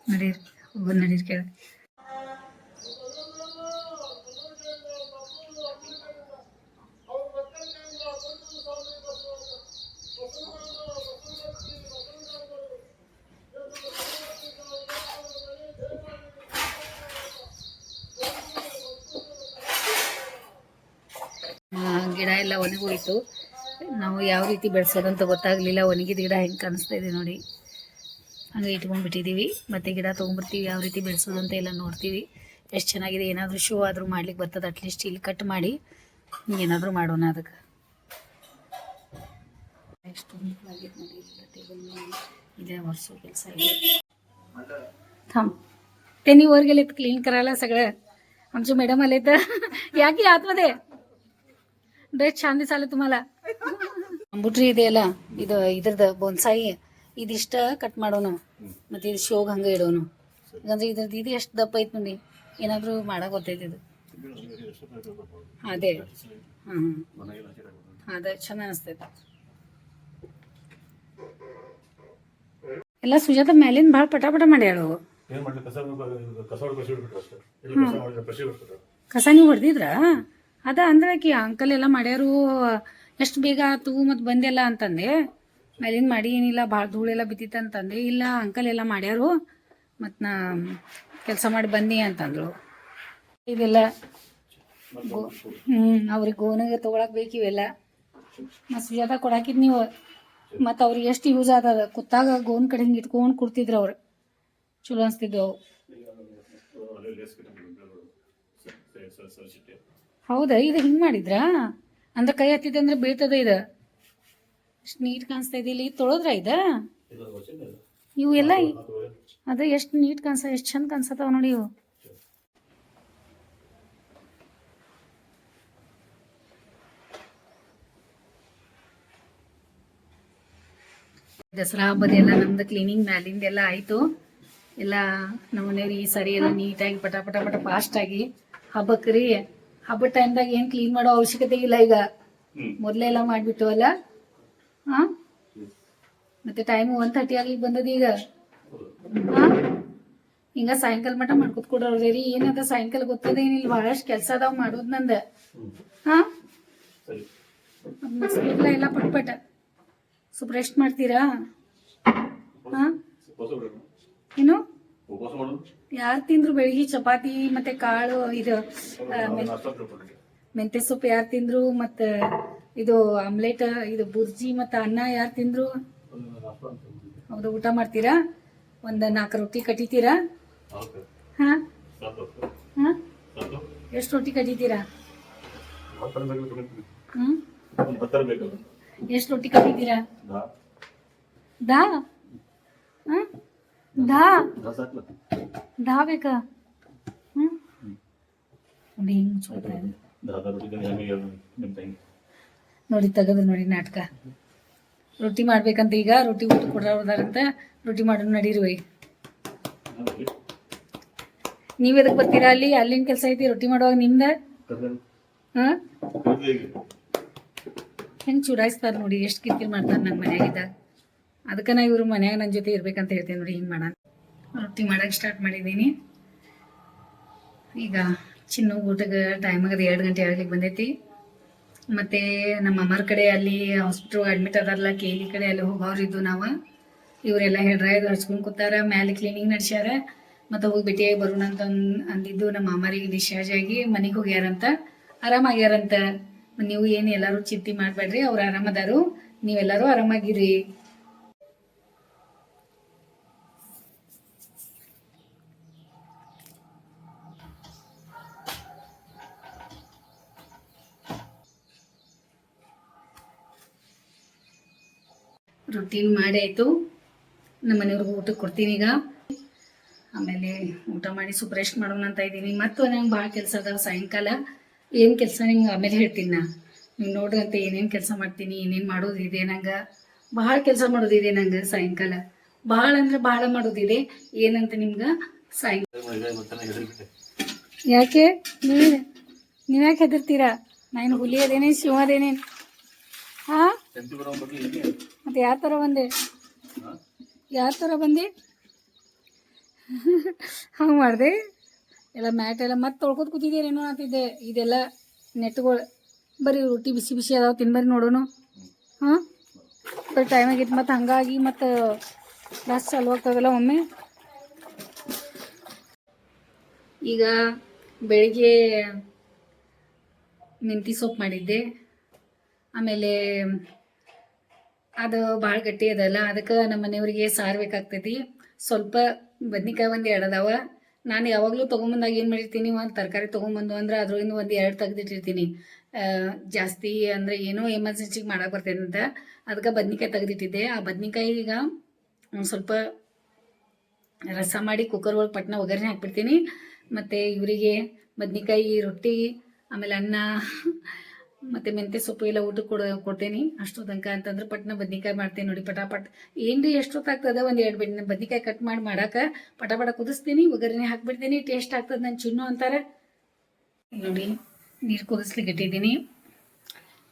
ನಡೀರಿ. ಒಬ್ಬರು ನಡೀರಿ ಕೇಳ ಆ, ಗಿಡ ಎಲ್ಲ ಒಣಗೋಯ್ತು ನಾವು ಯಾವ ರೀತಿ ಬೆಳೆಸೋದಂತ ಗೊತ್ತಾಗ್ಲಿಲ್ಲ ಒಣಗಿದ ಗಿಡ ಹೆಂಗೆ ಕಾಣಿಸ್ತಾ ಇದೆ ನೋಡಿ ಹಂಗೆ ಇಟ್ಕೊಂಡ್ಬಿಟ್ಟಿದ್ದೀವಿ ಮತ್ತೆ ಗಿಡ ತೊಗೊಂಬರ್ತೀವಿ ಯಾವ ರೀತಿ ಬೆಳೆಸೋದು ಅಂತ ಎಲ್ಲ ನೋಡ್ತೀವಿ ಎಷ್ಟು ಚೆನ್ನಾಗಿದೆ ಏನಾದರೂ ಶೋ ಆದರೂ ಮಾಡ್ಲಿಕ್ಕೆ ಬರ್ತದೆ ಅಟ್ಲೀಸ್ಟ್ ಇಲ್ಲಿ ಕಟ್ ಮಾಡಿ ಏನಾದರೂ ಮಾಡೋಣ ಅದಕ್ಕೆ ಎಷ್ಟು ಅನುಕೂಲಾಗೈತೆ ನೋಡಿ ಟೇಬಲ್ ಮೇಲೆ ಇದೆ ಒರೆಸೋ ಕೆಲಸ ಇದೆ थांब त्यांनी वर गेलेत क्लीन करायला सगळं आमचे मॅडम आले तर या की आतमध्ये ಡ್ರೆಸ್ ಚಂದ ದಿಸಾಲೆ ತುಮಾಲ ಅಂಬುಟ್ರಿ ಇದೆಯಲ್ಲ ಇದು ಇದ್ರದ್ದು ಬೊನ್ಸಾಯಿ ಇದಿಷ್ಟ ಕಟ್ ಮಾಡೋನು ಮತ್ತೆ ಇದು ಶೋಗ್ ಹಂಗೆ ಇಡೋನು. ಯಾಕಂದ್ರೆ ಇದ್ರದ್ದು ಇದು ಎಷ್ಟು ದಪ್ಪ ಐತೆ ನೋಡಿ ಏನಾದರೂ ಮಾಡಕ್ ಗೊತ್ತೈತೆ ಇದು. ಅದೇ. ಹಾಂ ಅದೇ ಚಂದ ಅನಿಸ್ತೈತೆ. ಎಲ್ಲ ಸುಜಾತ ಮೇಲಿಂದ ಭಾಳ ಪಟ ಪಟ ಮಾಡ್ಯಾಳು ಕಸ ನೀವು ಹೊಡೆದಿದ್ರ? ಅದ ಅಂದ್ರೆ ಆಕಿ ಅಂಕಲ್ ಎಲ್ಲ ಮಾಡ್ಯಾರು, ಎಷ್ಟು ಬೇಗ ಆತು ಮತ್ತು ಬಂದೆಲ್ಲ ಅಂತಂದೆ. ಮೇಲಿಂದ ಮಾಡಿ ಏನಿಲ್ಲ ಭಾಳ ಧೂಳೆಲ್ಲ ಬಿದ್ದಿತ್ತು ಅಂತಂದೆ. ಇಲ್ಲ ಅಂಕಲ್ ಎಲ್ಲ ಮಾಡ್ಯಾರು ಮತ್ತು ನಾ ಕೆಲಸ ಮಾಡಿ ಬನ್ನಿ ಅಂತಂದ್ರು. ಇವೆಲ್ಲ ಗೋ ಹ್ಞೂ ಅವ್ರಿಗೆ ಗೋನಾಗೆ ತೊಗೊಳಕ್ ಬೇಕು ಇವೆಲ್ಲ. ಮತ್ತು ಸುಜಾತ ಕೊಡಾಕಿದ್ ನೀವು ಮತ್ತು ಅವ್ರಿಗೆ ಎಷ್ಟು ಯೂಸ್ ಆದ ಕುತ್ತಾಗ ಗೋನ್ ಕಡೆ ಹಿಂಗೆ ಇಟ್ಕೊಂಡು ಕೊಡ್ತಿದ್ರು ಅವ್ರು. ಚಲೋ ಅನಿಸ್ತಿದ್ವು ಅವು. ಹೌದಾ? ಇದು ಹಿಂಗೆ ಮಾಡಿದ್ರಾ? ಅಂದ್ರೆ ಕೈ ಹತ್ತಿದೆ ಅಂದ್ರೆ ಬೀಳ್ತದ ಇದು? ಎಷ್ಟು ನೀಟ್ ಕಾಣಿಸ್ತಾ ಇದೆ ಇಲ್ಲಿ. ತೊಳೆದ್ರ ಇದ? ಇವು ಎಲ್ಲ ಅದ ಎಷ್ಟು ನೀಟ್ ಕಾಣಿಸ ಎಷ್ಟು ಚಂದ ಕಾಣಿಸತಾವ ನೋಡಿ ಇವು. ದಸರಾ ಹಬ್ಬದೆಲ್ಲ ನಮ್ದು ಕ್ಲೀನಿಂಗ್ ಮ್ಯಾಲಿಂದ ಎಲ್ಲ ಆಯ್ತು. ಎಲ್ಲ ನಮ್ಮ ಮನೆಯವ್ರು ಈ ಸರಿ ಎಲ್ಲ ನೀಟಾಗಿ ಪಟ ಪಟ ಪಟ ಆಗಿ ಹಬ್ಬಕ್ಕೆ ರೀ. ಹಬ್ಬದ ಟೈಮ್ದಾಗ ಏನು ಕ್ಲೀನ್ ಮಾಡೋ ಅವಶ್ಯಕತೆ ಇಲ್ಲ ಈಗ. ಮೊದಲೆಲ್ಲ ಮಾಡಿಬಿಟ್ಟು ಅಲ್ಲ? ಹಾ? ಮತ್ತೆ ಟೈಮು ಒನ್ ತರ್ಟಿ ಆಗ್ಲಿಕ್ಕೆ ಬಂದದ ಈಗ. ಹಾ? ಹಿಂಗ ಸಾಯಂಕಾಲ ಮಟ ಮಾಡ್ಕೊತ ಕೂಡ ರೀ ಏನದ ಸಾಯಂಕಾಲ ಗೊತ್ತದ ಏನಿಲ್ಲ. ಬಹಳಷ್ಟು ಕೆಲಸ ಅದಾವ ಮಾಡೋದು ನಂದ. ಹಾ? ಮುಗಿಸ್ಬೇಕಲ್ಲ ಎಲ್ಲ ಪಟ್ ಪಟ ಸ್ವಲ್ಪ ರೆಸ್ಟ್ ಮಾಡ್ತೀರಾ? ಹಾ? ಏನು ಯಾರು ತಿಂದ್ರು ಬೆಳಿಗ್ಗೆ ಚಪಾತಿ ಮತ್ತೆ ಕಾಳು ಇದು ಮೆಂತೆ ಮೆಂತ್ಯ ಸೊಪ್ಪು ಯಾರು ತಿಂದ್ರು? ಮತ್ತ ಇದು ಆಮ್ಲೆಟ್ ಇದು ಬುರ್ಜಿ ಮತ್ತ ಅನ್ನ ಯಾರು ತಿಂದ್ರು? ಹೌದು ಊಟ ಮಾಡ್ತೀರಾ? ಒಂದ್ ನಾಲ್ಕು ರೊಟ್ಟಿ ಕಟ್ಟಿತೀರಾ ಹಾ? ಹಾ? ಎಷ್ಟು ರೊಟ್ಟಿ ಕಟ್ಟಿತೀರಾ ಹ್ಮ್? ಎಷ್ಟು ರೊಟ್ಟಿ ಕಟ್ಟಿದ್ದೀರಾ ದಾ? ಹಾ? दहा ಬೇಕಾ? ಹ್ಮ್. ನೋಡಿ ತಗದ್ ನೋಡಿ ತೆಗೆದು ನೋಡಿ ನಾಟಕ. ರೊಟ್ಟಿ ಮಾಡ್ಬೇಕಂತ ಈಗ ರೊಟ್ಟಿ ಊಟ ಕೊಡೋದಾರಂತ ರೊಟ್ಟಿ ಮಾಡೋಣ ನಡೀರಿ ವೈ ನೀವ್ ಎದಕ್ ಬರ್ತೀರಾ ಅಲ್ಲಿ? ಅಲ್ಲಿನ ಕೆಲಸ ಐತಿ ರೊಟ್ಟಿ ಮಾಡುವಾಗ ನಿಮ್ದ? ಹಾ? ಹೆಂಗ್. ಚುಡಾಯಿಸ್ತಾರ ನೋಡಿ ಎಷ್ಟು ಕಿರ್ಕಿರ್ ಮಾಡ್ತಾರ ನಂಗೆ ಮನ್ಯಾಗಿದ್ದ ಅದಕ್ಕೆ ನಾ ಇವ್ರ ಮನ್ಯಾಗ ನನ್ನ ಜೊತೆ ಇರ್ಬೇಕಂತ ಹೇಳ್ತೀನಿ ನೋಡಿ, ಹಿಂಗೆ ಮಾಡೋಣ. ರೊಟ್ಟಿ ಮಾಡಕ್ಕೆ ಸ್ಟಾರ್ಟ್ ಮಾಡಿದ್ದೀನಿ. ಈಗ ಚಿನ್ನು ಊಟಕ್ಕೆ ಟೈಮ್ ಆಗದ ಎರಡು ಗಂಟೆ ಆಗ್ಲಿಕ್ಕೆ ಬಂದೈತಿ. ಮತ್ತೆ ನಮ್ಮ ಅಮ್ಮರ ಕಡೆ ಅಲ್ಲಿ ಹಾಸ್ಪಿಟ್ಲ್ ಅಡ್ಮಿಟ್ ಅದಾರಲ್ಲ ಕೇಲಿ ಕಡೆ ಅಲ್ಲಿ ಹೋಗೋರಿದ್ದು ನಾವು. ಇವರೆಲ್ಲ ಹೇಳ್ರ, ಇದು ಹಚ್ಕೊಂಡ್ ಕೂತಾರ, ಮ್ಯಾಲೆ ಕ್ಲೀನಿಂಗ್ ನಡ್ಸ್ಯಾರ. ಮತ್ತೆ ಹೋಗಿ ಭೇಟಿಯಾಗಿ ಬರೋಣ ಅಂತ ಅಂದ್- ಅಂದಿದ್ದು ನಮ್ಮ ಅಮ್ಮರಿಗೆ ಡಿಸ್ಚಾರ್ಜ್ ಆಗಿ ಮನೆಗೆ ಹೋಗ್ಯಾರಂತ. ಆರಾಮಾಗ್ಯಾರಂತ ನೀವು ಏನು ಎಲ್ಲರೂ ಚಿಂತೆ ಮಾಡಬೇಡ್ರಿ ಅವ್ರು ಆರಾಮದಾರು ನೀವೆಲ್ಲರೂ ಆರಾಮಾಗಿರಿ. ರೊಟ್ಟಿನ ಮಾಡಿ ಆಯಿತು ನಮ್ಮ ಮನೆಯವ್ರಿಗೆ ಊಟಕ್ಕೆ ಕೊಡ್ತೀನಿ ಈಗ. ಆಮೇಲೆ ಊಟ ಮಾಡಿ ಸ್ವಲ್ಪ ರೆಸ್ಟ್ ಮಾಡೋಣ ಅಂತ ಇದ್ದೀನಿ. ಮತ್ತು ನಂಗೆ ಭಾಳ ಕೆಲಸ ಅದಾವ ಸಾಯಂಕಾಲ. ಏನು ಕೆಲಸ ನಿಂಗೆ ಆಮೇಲೆ ಹೇಳ್ತೀನಿ ನಾ. ನೀವು ನೋಡ್ರಂತೆ ಏನೇನು ಕೆಲಸ ಮಾಡ್ತೀನಿ, ಏನೇನು ಮಾಡೋದಿದೆ ನಂಗೆ. ಭಾಳ ಕೆಲಸ ಮಾಡೋದಿದೆ ನಂಗೆ ಸಾಯಂಕಾಲ. ಭಾಳ ಅಂದ್ರೆ ಭಾಳ ಮಾಡೋದಿದೆ ಏನಂತ ನಿಮ್ಗೆ ಸಾಯಂಕಾಲ ಯಾಕೆ? ನೀವು ಯಾಕೆ ಹೆದರ್ತೀರಾ? ನಾನು ಹುಲಿ ಅದೇನೇ ಶಿವ ಅದೇನೇನು ಹಾಂ? ಮತ್ತೆ ಯಾವ ಥರ ಬಂದೆ? ಯಾವ ಥರ ಬಂದೆ? ಹಂಗೆ ಮಾಡಿದೆ. ಎಲ್ಲ ಮ್ಯಾಟ್ ಎಲ್ಲ ಮತ್ತೆ ತೊಳ್ಕೊತ ಕೂತಿದ್ದೀರೇನೋ ಅಂತಿದ್ದೆ. ಇದೆಲ್ಲ ನೆಟ್ಗಳು ಬರೀ ರೊಟ್ಟಿ ಬಿಸಿ ಬಿಸಿ ಅದಾವ ತಿನ್ಬರಿ ನೋಡೋಣ ಹಾಂ? ಬರೀ ಟೈಮ್ ಆಗಿತ್ತು ಮತ್ತು ಹಂಗಾಗಿ ಮತ್ತು ಬಸ್ ಚಾಲು ಆಗ್ತದಲ್ಲ ಒಮ್ಮೆ. ಈಗ ಬೆಳಿಗ್ಗೆ ಮೆಂತಿ ಸೊಪ್ಪು ಮಾಡಿದ್ದೆ. ಆಮೇಲೆ ಅದು ಭಾಳ ಗಟ್ಟಿ ಅದಲ್ಲ, ಅದಕ್ಕೆ ನಮ್ಮ ಮನೆಯವ್ರಿಗೆ ಸಾರು ಬೇಕಾಗ್ತೈತಿ. ಸ್ವಲ್ಪ ಬದ್ನಿಕಾಯಿ ಒಂದು ಎರಡು ಅದಾವ. ನಾನು ಯಾವಾಗಲೂ ತೊಗೊಂಬಂದಾಗ ಏನು ಮಾಡಿರ್ತೀನಿ, ಒಂದು ತರಕಾರಿ ತೊಗೊಂಬಂದು ಅಂದ್ರೆ ಅದ್ರೊಳಗಿಂದ ಒಂದು ಎರಡು ತೆಗೆದಿಟ್ಟಿರ್ತೀನಿ. ಜಾಸ್ತಿ ಅಂದರೆ ಏನೋ ಎಮರ್ಜೆನ್ಸಿಗೆ ಮಾಡಕ್ಕೆ ಬರ್ತೇನೆ ಅಂತ. ಅದಕ್ಕೆ ಬದ್ನಿಕಾಯಿ ತೆಗೆದಿಟ್ಟಿದ್ದೆ. ಆ ಬದ್ನಿಕಾಯಿ ಈಗ ಸ್ವಲ್ಪ ರಸ ಮಾಡಿ ಕುಕ್ಕರ್ ಒಳಗೆ ಪಟ್ನ ಒಗ್ಗರಣೆ ಹಾಕ್ಬಿಡ್ತೀನಿ. ಮತ್ತು ಇವರಿಗೆ ಬದ್ನಿಕಾಯಿ ರೊಟ್ಟಿ, ಆಮೇಲೆ ಅನ್ನ ಮತ್ತು ಮೆಂತೆ ಸೊಪ್ಪು ಎಲ್ಲ ಊಟ ಕೊಡ, ಕೊಡ್ತೇನೆ. ಅಷ್ಟು ತನಕ ಅಂತಂದ್ರೆ ಪಟ್ನ ಬದ್ನಿಕಾಯಿ ಮಾಡ್ತೇನೆ ನೋಡಿ ಪಟಾಪಟ್. ಏನ್ರಿ ಎಷ್ಟೊತ್ತಾಗ್ತದ? ಒಂದು ಎರಡು ಬೆಡ್ ಬದ್ನಿಕಾಯಿ ಕಟ್ ಮಾಡಿ ಮಾಡಕ್ಕೆ ಪಟಾಪಟ ಕುದಿಸ್ತೀನಿ, ಒಗ್ಗರಣೆ ಹಾಕ್ಬಿಡ್ತೀನಿ ಟೇಸ್ಟ್ ಆಗ್ತದೆ ನನ್ನ ಚಿನ್ನು ಅಂತಾರೆ. ನೋಡಿ, ನೀರು ಕುದಿಸ್ಲಿಕ್ಕೆ ಇಟ್ಟಿದ್ದೀನಿ.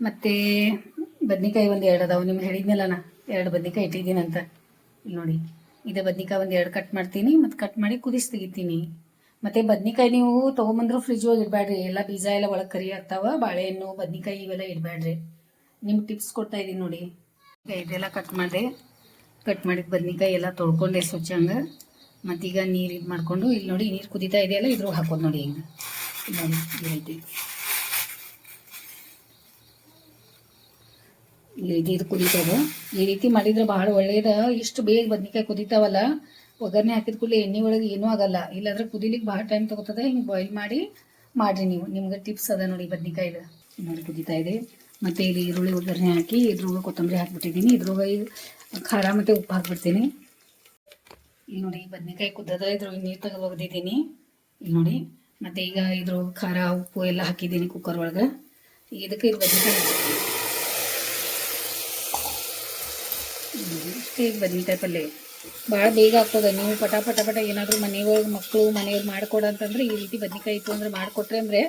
ಮತ್ತು ಬದ್ನಿಕಾಯಿ ಒಂದು ಎರಡು ಅದಾವೆ. ನಿಮ್ಗೆ ಹೇಳಿದ್ನಲ್ಲ ನಾ ಎರಡು ಬದ್ನಿಕಾಯಿ ಇಟ್ಟಿದ್ದೀನಿ ಅಂತ ನೋಡಿ, ಇದೇ ಬದ್ನಿಕಾಯಿ ಒಂದು ಎರಡು ಕಟ್ ಮಾಡ್ತೀನಿ, ಮತ್ತು ಕಟ್ ಮಾಡಿ ಕುದಿಸಿ ತೆಗಿತೀನಿ ಮತ್ತು ಬದ್ನಿಕಾಯಿ ನೀವು ತೊಗೊಂಬಂದ್ರು ಫ್ರಿಜ್ ಒಳಗೆ ಇಡಬೇಡ್ರಿ ಎಲ್ಲ ಬೀಜ ಎಲ್ಲ ಒಳಗೆ ಕರಿ ಆಗ್ತಾವ, ಬಾಳೆಹಣ್ಣು, ಬದ್ನಿಕಾಯಿ ಇವೆಲ್ಲ ಇಡಬೇಡ್ರಿ ನಿಮ್ಗೆ ಟಿಪ್ಸ್ ಕೊಡ್ತಾ ಇದ್ದೀನಿ ನೋಡಿ. ಇದೆಲ್ಲ ಕಟ್ ಮಾಡಿದೆ. ಕಟ್ ಮಾಡಿದ ಬದ್ನಿಕಾಯಿ ಎಲ್ಲ ತೊಳ್ಕೊಂಡೆ ಸ್ವಚ್ಛಂಗೆ ಮತ್ತೀಗ ನೀರು ಇದು ಮಾಡಿಕೊಂಡು ಇಲ್ಲಿ ನೋಡಿ ನೀರು ಕುದೀತಾ ಇದೆಯಲ್ಲ ಇದ್ರಾಗ ಹಾಕೋದು ನೋಡಿ ಹಿಂಗೆ ಇಲ್ಲಿ ನೋಡಿ ರೀತಿ. ಇದು ಕುದೀತದ ಈ ರೀತಿ ಮಾಡಿದ್ರೆ ಬಹಳ ಒಳ್ಳೇದ. ಇಷ್ಟು ಬೇಗ ಬದ್ನಿಕಾಯಿ ಕುದೀತಾವಲ್ಲ ಒಗ್ಗರಣೆ ಹಾಕಿದ ಕೂಡಲೇ ಎಣ್ಣೆ ಒಳಗೆ ಏನೂ ಆಗಲ್ಲ. ಇಲ್ಲಾಂದ್ರೆ ಕುದಿಲಿಕ್ಕೆ ಭಾಳ ಟೈಮ್ ತಗೋತದೆ, ಹಿಂಗೆ ಬಾಯ್ಲ್ ಮಾಡಿ ಮಾಡಿರಿ ನೀವು. ನಿಮ್ಗೆ ಟಿಪ್ಸ್ ಅದ ನೋಡಿ ಬದ್ನಿಕಾಯ್ದು. ನೋಡಿ ಕುದೀತಾ ಇದೆ. ಮತ್ತು ಇಲ್ಲಿ ಈರುಳ್ಳಿ ಒಗ್ಗರಣೆ ಹಾಕಿ ಇದ್ರೊಳಗೆ ಕೊತ್ತಂಬರಿ ಹಾಕಿಬಿಟ್ಟಿದ್ದೀನಿ. ಇದ್ರೊಳಗೆ ಖಾರ ಮತ್ತು ಉಪ್ಪು ಹಾಕ್ಬಿಡ್ತೀನಿ. ಇಲ್ಲಿ ನೋಡಿ ಬದ್ನೆಕಾಯಿ ಕುದ್ದದ, ಇದ್ರೊಳಗೆ ನೀರು ತೆಗೆದು ಒಗ್ದಿದ್ದೀನಿ. ಇಲ್ಲಿ ನೋಡಿ. ಮತ್ತು ಈಗ ಇದ್ರ ಖಾರ, ಉಪ್ಪು ಎಲ್ಲ ಹಾಕಿದ್ದೀನಿ ಕುಕ್ಕರ್ ಒಳಗೆ. ಇದಕ್ಕೆ ಇದು ಬದ್ನೆಕಾಯಿ ಇಷ್ಟೇ ಬದ್ನಿಕಾಯಿ ಪಲ್ಯ. ಭಾಳ ಬೇಗ ಆಗ್ತದೆ. ನೀವು ಪಟ ಪಟ ಪಟ ಏನಾದರೂ ಮನೆಯೊಳಗೆ ಮಕ್ಕಳು ಮನೆಯವ್ರು ಮಾಡ್ಕೊಡ ಅಂತಂದ್ರೆ ಈ ರೀತಿ ಬದ್ನಿಕಾಯಿ ಇತ್ತು ಅಂದ್ರೆ ಮಾಡಿಕೊಟ್ರೆ ಅಂದರೆ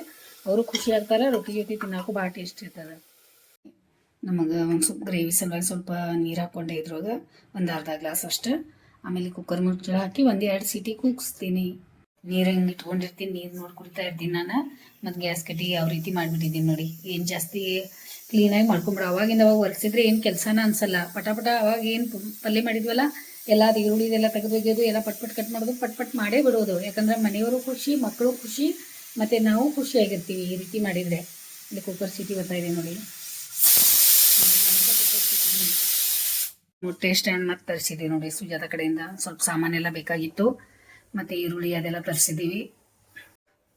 ಅವರು ಖುಷಿ ಆಗ್ತಾರೆ, ರೊಟ್ಟಿ ಜೊತೆ ತಿನ್ನೋಕ್ಕೂ ಭಾಳ ಟೇಸ್ಟ್ ಇರ್ತದೆ. ನಮಗೆ ಒಂದು ಸ್ವಲ್ಪ ಗ್ರೇವಿ ಸಲುವಾಗಿ ಸ್ವಲ್ಪ ನೀರು ಹಾಕ್ಕೊಂಡೆ ಇದ್ರೊಳಗೆ ಒಂದು ಅರ್ಧ ಗ್ಲಾಸ್ ಅಷ್ಟು. ಆಮೇಲೆ ಕುಕ್ಕರ್ ಮುಚ್ಚಳ ಹಾಕಿ ಒಂದು ಎರಡು ಸೀಟಿ ಕೂಗಿಸ್ತೀನಿ. ನೀರು ಹಿಂಗೆ ಇಟ್ಕೊಂಡಿರ್ತೀನಿ, ನೀರು ನೋಡಿ ಇರ್ತೀನಿ ನಾನು. ಮತ್ತು ಗ್ಯಾಸ್ ಕಟ್ಟಿ ಯಾವ ರೀತಿ ಮಾಡಿಬಿಟ್ಟಿದ್ದೀನಿ ನೋಡಿ. ಏನು ಜಾಸ್ತಿ ಕ್ಲೀನಾಗಿ ಮಾಡ್ಕೊಂಬಿಡ. ಅವಾಗಿಂದ ಅವಾಗ ಒರೆಸಿದ್ರೆ ಏನು ಕೆಲಸನ ಅನ್ಸಲ್ಲ. ಪಟ ಪಟ ಅವಾಗ ಏನು ಪಲ್ಯ ಮಾಡಿದ್ವಲ್ಲ ಎಲ್ಲ ಅದು ಈರುಳ್ಳಿದೆಲ್ಲ ತೆಗೆದೊಗೆಯೋದು ಎಲ್ಲ ಪಟ್ ಪಟ್ ಕಟ್ ಮಾಡೋದು, ಪಟ್ ಮಾಡೇ ಬಿಡೋದು. ಯಾಕಂದ್ರೆ ಮನೆಯವರು ಖುಷಿ ಮಕ್ಕಳು ಖುಷಿ, ಮತ್ತು ನಾವು ಖುಷಿಯಾಗಿರ್ತೀವಿ ಈ ರೀತಿ ಮಾಡಿದರೆ. ಇಲ್ಲಿ ಕುಕ್ಕರ್ ಸಿಟಿ ಬರ್ತಾ ಇದೆ ನೋಡಿ. ಸ್ಟ್ಯಾಂಡ್ ಮತ್ತೆ ತರಿಸಿದ್ದೀವಿ ನೋಡಿ ಸುಜಾತ ಕಡೆಯಿಂದ. ಸ್ವಲ್ಪ ಸಾಮಾನೆಲ್ಲ ಬೇಕಾಗಿತ್ತು. ಮತ್ತು ಈರುಳ್ಳಿ ಅದೆಲ್ಲ ತರಿಸಿದ್ದೀವಿ.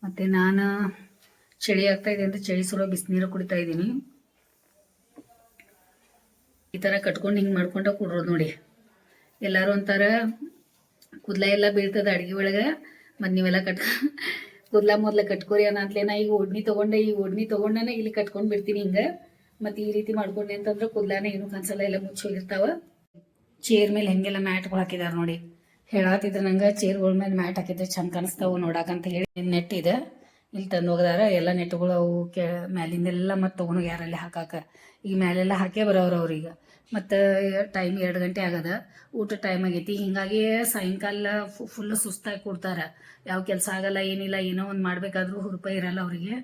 ಮತ್ತು ನಾನು ಚಳಿ ಆಗ್ತಾ ಇದೆ ಅಂತ ಚಳಿ ಸುಲೋ ಬಿಸಿನೀರು ಕುಡಿತಾ ಇದ್ದೀನಿ. ಈ ಥರ ಕಟ್ಕೊಂಡು ಹಿಂಗೆ ಮಾಡ್ಕೊಂಡೆ ಕುಡ್ರೋದು ನೋಡಿ. ಎಲ್ಲರೂ ಅಂತಾರ, ಕೂದಲ ಎಲ್ಲ ಬೀಳ್ತದ ಅಡ್ಗೆ ಒಳಗೆ, ಮತ್ತು ನೀವೆಲ್ಲ ಕಟ್ (laughs) ಕೂದಲ ಮೊದಲ ಕಟ್ಕೋರಿ ಅಂತಲೇ ನಾ, ಈಗ ಓಡ್ನಿ ತಗೊಂಡೆ ಈ ಓಡ್ನಿ ತಗೊಂಡನ ಇಲ್ಲಿ ಕಟ್ಕೊಂಡು ಬಿಡ್ತೀನಿ ಹಿಂಗೆ. ಮತ್ತು ಈ ರೀತಿ ಮಾಡ್ಕೊಂಡೆ ಅಂತಂದ್ರೆ ಕುದ್ಲಾನ ಏನು ಕಾಣಿಸಲ್ಲ ಎಲ್ಲ ಮುಚ್ಚೋಗಿರ್ತಾವ ಚೇರ್ ಮೇಲೆ ಹೆಂಗೆಲ್ಲ ಮ್ಯಾಟ್ಗಳು ಹಾಕಿದಾರೆ ನೋಡಿ. ಹೇಳತ್ತಿದ್ರೆ ನಂಗೆ, ಚೇರ್ಗಳ ಮೇಲೆ ಮ್ಯಾಟ್ ಹಾಕಿದ್ರೆ ಚಂದ ಅನಿಸ್ತವೆ ನೋಡಾಕ ಅಂತ ಹೇಳಿ ನೆಟ್ ಇದೆ. ಇಲ್ಲಿ ತಂದು ಹೋಗದಾರ, ಎಲ್ಲ ನೆಟ್ಗಳು ಅವು ಕೆ, ಮ್ಯಾಲಿಂದೆಲ್ಲ ಮತ್ತೆ ತೊಗೊಂಡು ಯಾರಲ್ಲಿ ಹಾಕಾಕ. ಈಗ ಮ್ಯಾಲೆಲ್ಲ ಹಾಕೇ ಬರೋರು ಅವ್ರೀಗ ಮತ್ತು ಟೈಮ್ ಎರಡು ಗಂಟೆ ಆಗದ. ಊಟ ಟೈಮ್ ಆಗೈತಿ. ಹಿಂಗಾಗಿ ಸಾಯಂಕಾಲ ಫುಲ್ ಸುಸ್ತಾಗಿ ಕೊಡ್ತಾರೆ. ಯಾವ ಕೆಲಸ ಆಗಲ್ಲ ಏನಿಲ್ಲ ಏನೋ ಒಂದು ಮಾಡಬೇಕಾದ್ರೂ ಹುರುಪ ಇರಲ್ಲ ಅವರಿಗೆ.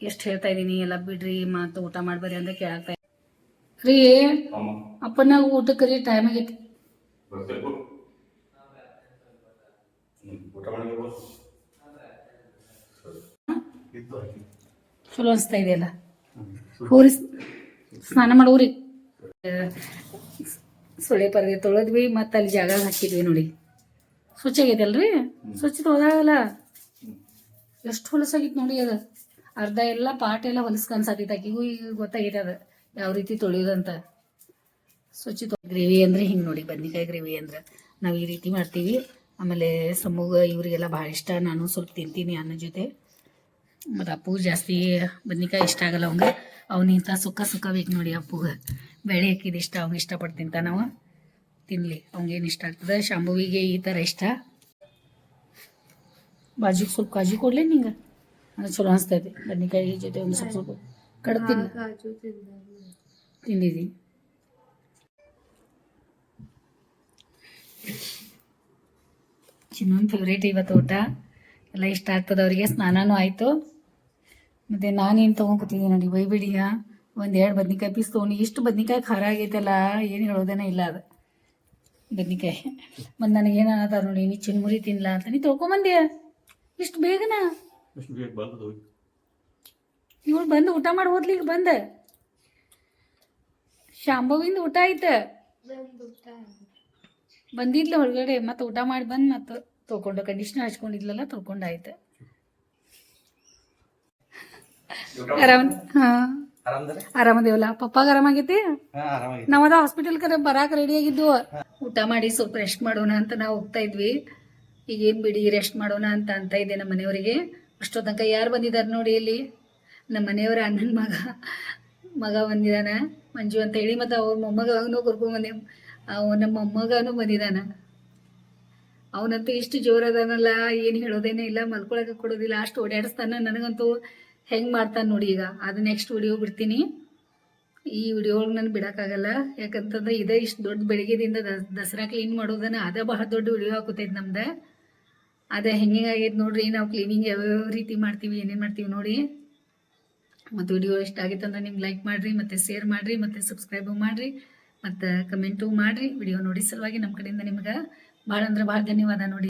ಎಷ್ಟು ಹೇಳ್ತಾ ಇದ್ದೀನಿ ಎಲ್ಲ ಬಿಡ್ರಿ ಮತ್ತು ಊಟ ಮಾಡಬೇಡಿ ಅಂತ ಕೇಳ್ತಾ ರೀ ಅಪ್ಪನ ಊಟಕ್ಕೆ ರೀ ಟೈಮ್ ಆಗೈತಿ? ಚಲೋ ಅನಿಸ್ತಾ ಇದೆಯಲ್ಲ. ಸ್ನಾನ ಮಾಡೋರಿ ಸೊಳ್ಳೆ ಪರದೆ ತೊಳೆದ್ವಿ ಮತ್ತು ಅಲ್ಲಿ ಜಾಗ ಹಾಕಿದ್ವಿ ನೋಡಿ. ಸ್ವಚ್ಛ ಆಗೈತೆ ಅಲ್ರಿ ಸ್ವಚ್ಛ ತೊಳೆದಾಗಲ್ಲ ಎಷ್ಟು ಹೊಲಸಾಗಿತ್ತು ನೋಡಿ ಅದು. ಅರ್ಧ ಎಲ್ಲ ಪಾಟ್ ಎಲ್ಲ ಹೊಲಸ್ಕ ಅನ್ಸತ್ತೈತೆ ಆಕಿಗೂ ಈಗ ಗೊತ್ತಾಗೈತೆ ಅದು ಯಾವ ರೀತಿ ತೊಳೆಯೋದಂತ ಸ್ವಚ್ಛ ಗ್ರೇವಿ ಅಂದ್ರೆ ಹಿಂಗೆ ನೋಡಿ ಬದ್ನಿಕಾಯಿ ಗ್ರೇವಿ ಅಂದ್ರೆ. ನಾವು ಈ ರೀತಿ ಮಾಡ್ತೀವಿ. ಆಮೇಲೆ ಸಮೂಗ ಇವರಿಗೆಲ್ಲ ಭಾಳ ಇಷ್ಟ. ನಾನು ಸ್ವಲ್ಪ ತಿಂತೀನಿ ಅನ್ನ ಜೊತೆ. ಮತ್ತು ಅಪ್ಪು ಜಾಸ್ತಿ ಬದ್ನಿಕಾಯಿ ಇಷ್ಟ ಆಗಲ್ಲ ಅವಂಗೆ. ಅವನಿಂತ ಸುಕ್ಕ ಸುಕ್ಕ ಬೇಕು ನೋಡಿ ಅಪ್ಪುಗೆ. ಬೇಳೆ ಹಾಕಿದ ಇಷ್ಟ ಅವ್ನಿಗೆ ಇಷ್ಟಪಟ್ಟು ತಿಂತಾನವ ತಿನ್ನಲಿ ಅವ್ನಿಗೇನು ಇಷ್ಟ ಆಗ್ತದೆ? ಶಾಂಭುವಿಗೆ ಈ ಥರ ಇಷ್ಟ. ಬಾಜಿಗೆ ಸ್ವಲ್ಪ ಕಾಜು ಕೊಡ್ಲಿ ನಿಂಗೆ? ಅದು ಚಲೋ ಅನಿಸ್ತೈತಿ ಬದ್ನಿಕಾಯಿ ಜೊತೆ ಒಂದು ಸ್ವಲ್ಪ ಸ್ವಲ್ಪ ಕಡ್ತೀನಿ ತಿನ್ನ. ಇನ್ನೊಂದು ತಿಂದ. ಫೇವ್ರೇಟ್ ಇವತ್ತು ಊಟ. ಎಲ್ಲ ಇಷ್ಟ ಆಗ್ತದೆ ಅವರಿಗೆ. ಸ್ನಾನನೂ ಆಯಿತು. ಮತ್ತು ನಾನೇನು ತೊಗೊಂಡ್ಕೊತಿದ್ದೀನಿ ನೋಡಿ ಬೈಬಿಡಿಯ? ಒಂದು ಎರಡು ಬದ್ನಿಕಾಯಿ ಪೀಸ್ ತೊಗೊಂಡು ಇಷ್ಟು ಬದ್ನಿಕಾಯಿ ಖಾರ ಆಗೈತಲ್ಲ ಏನು ಹೇಳೋದೇನೇ ಇಲ್ಲ ಅದು. ಬದ್ನಿಕಾಯಿ. ಮತ್ತು ನನಗೇನು ಅನ್ನತ್ತಾರ ನೋಡಿ ನೀ ಚಿನ್ಮುರಿ ತಿನ್ಲ ಅಂತ. ನೀ ತೊಳ್ಕೊಂಬಂದ್ಯ? ಇಷ್ಟು ಬೇಗನ? ಇವಳು ಬಂದು ಊಟ ಮಾಡಿ ಹೋದ್ಲಿ ಈಗ ಬಂದ. ಶಾಂಭವಿಂದ ಊಟ ಆಯ್ತು? ಬಂದಿದ್ಲ ಹೊರಗಡೆ ಮತ್ತೆ ಊಟ ಮಾಡಿ ಬಂದು ಮತ್ತೆ ತೊಗೊಂಡು ಕಂಡೀಷನ್ ಹಚ್ಕೊಂಡಿದ್ಲಲ್ಲ ತೊಗೊಂಡು ಆಯ್ತು. ಆರಾಮ್ ಹಾ. ಆರಾಮದೇವಲ್ಲ ಪಪ್ಪಾಗ ಆರಾಮಾಗೈತಿ ನಾವದ ಹಾಸ್ಪಿಟಲ್ ಕಡೆ ಬರಾಕ್ ರೆಡಿ ಆಗಿದ್ದು ಊಟ ಮಾಡಿ ಸ್ವಲ್ಪ ರೆಸ್ಟ್ ಮಾಡೋಣ ಅಂತ ನಾವು ಹೋಗ್ತಾ ಇದ್ವಿ. ಈಗ ಏನ್ ಬಿಡಿ ರೆಸ್ಟ್ ಮಾಡೋಣ ಅಂತ ಅಂತ ಇದೆ ನಮ್ಮ ಮನೆಯವರಿಗೆ. ಅಷ್ಟೋ ತನಕ ಯಾರು ಬಂದಿದ್ದಾರೆ ನೋಡಿ ಇಲ್ಲಿ? ನಮ್ಮ ಮನೆಯವರ ಅಣ್ಣನ ಮಗ ಮಗ ಬಂದಿದಾನ. ಮಂಜು ಅಂತ ಹೇಳಿ ಮತ್ತೆ ಅವ್ರ ಮೊಮ್ಮಗನೂ ಕರ್ಕೊಂಬಂದೆ ಅವ ನಮ್ಮ ಮೊಮ್ಮಗನೂ ಬಂದಿದ್ದಾನ ಅವನಂತೂ ಇಷ್ಟು ಜೋರದಾನಲ್ಲ ಏನು ಹೇಳೋದೇನೇ ಇಲ್ಲ ಮಲ್ಕೊಳಕ್ಕೆ ಕೊಡೋದಿಲ್ಲ ಅಷ್ಟು ಓಡಾಡಿಸ್ತಾನ ನನಗಂತೂ. ಹೆಂಗೆ ಮಾಡ್ತಾನೆ ನೋಡಿ ಈಗ. ಅದು ನೆಕ್ಸ್ಟ್ ವಿಡಿಯೋ ಬಿಡ್ತೀನಿ. ಈ ವಿಡಿಯೋ ಒಳಗೆ ನಾನು ಬಿಡೋಕ್ಕಾಗಲ್ಲ. ಯಾಕಂತಂದ್ರೆ ಇದೇ ಇಷ್ಟು ದೊಡ್ಡ ಬೆಳಿಗ್ಗೆದಿಂದ ದಸ್, ದಸರಾ ಕ್ಲೀನ್ ಮಾಡೋದನ್ನ ಅದೇ ಬಹಳ ದೊಡ್ಡ ವಿಡಿಯೋ ಹಾಕುತ್ತೈತೆ ನಮ್ದು. ಅದೇ ಹೆಂಗೆ ಆಗೈತೆ ನೋಡ್ರಿ, ನಾವು ಕ್ಲೀನಿಂಗ್ ಯಾವ್ಯಾವ ರೀತಿ ಮಾಡ್ತೀವಿ, ಏನೇನು ಮಾಡ್ತೀವಿ ನೋಡಿ. ಮತ್ತು ವಿಡಿಯೋ ಇಷ್ಟ ಆಗಿತ್ತು ಅಂದ್ರೆ ನಿಮ್ಗೆ ಲೈಕ್ ಮಾಡಿರಿ, ಮತ್ತು ಶೇರ್ ಮಾಡಿರಿ, ಮತ್ತು ಸಬ್ಸ್ಕ್ರೈಬು ಮಾಡಿರಿ, ಮತ್ತು ಕಮೆಂಟು ಮಾಡಿರಿ. ವಿಡಿಯೋ ನೋಡಿ ಸಲುವಾಗಿ ನಮ್ಮ ಕಡೆಯಿಂದ ನಿಮ್ಗೆ. ಭಾಳ ಅಂದ್ರೆ ಭಾಳ ಧನ್ಯವಾದ ನೋಡಿ.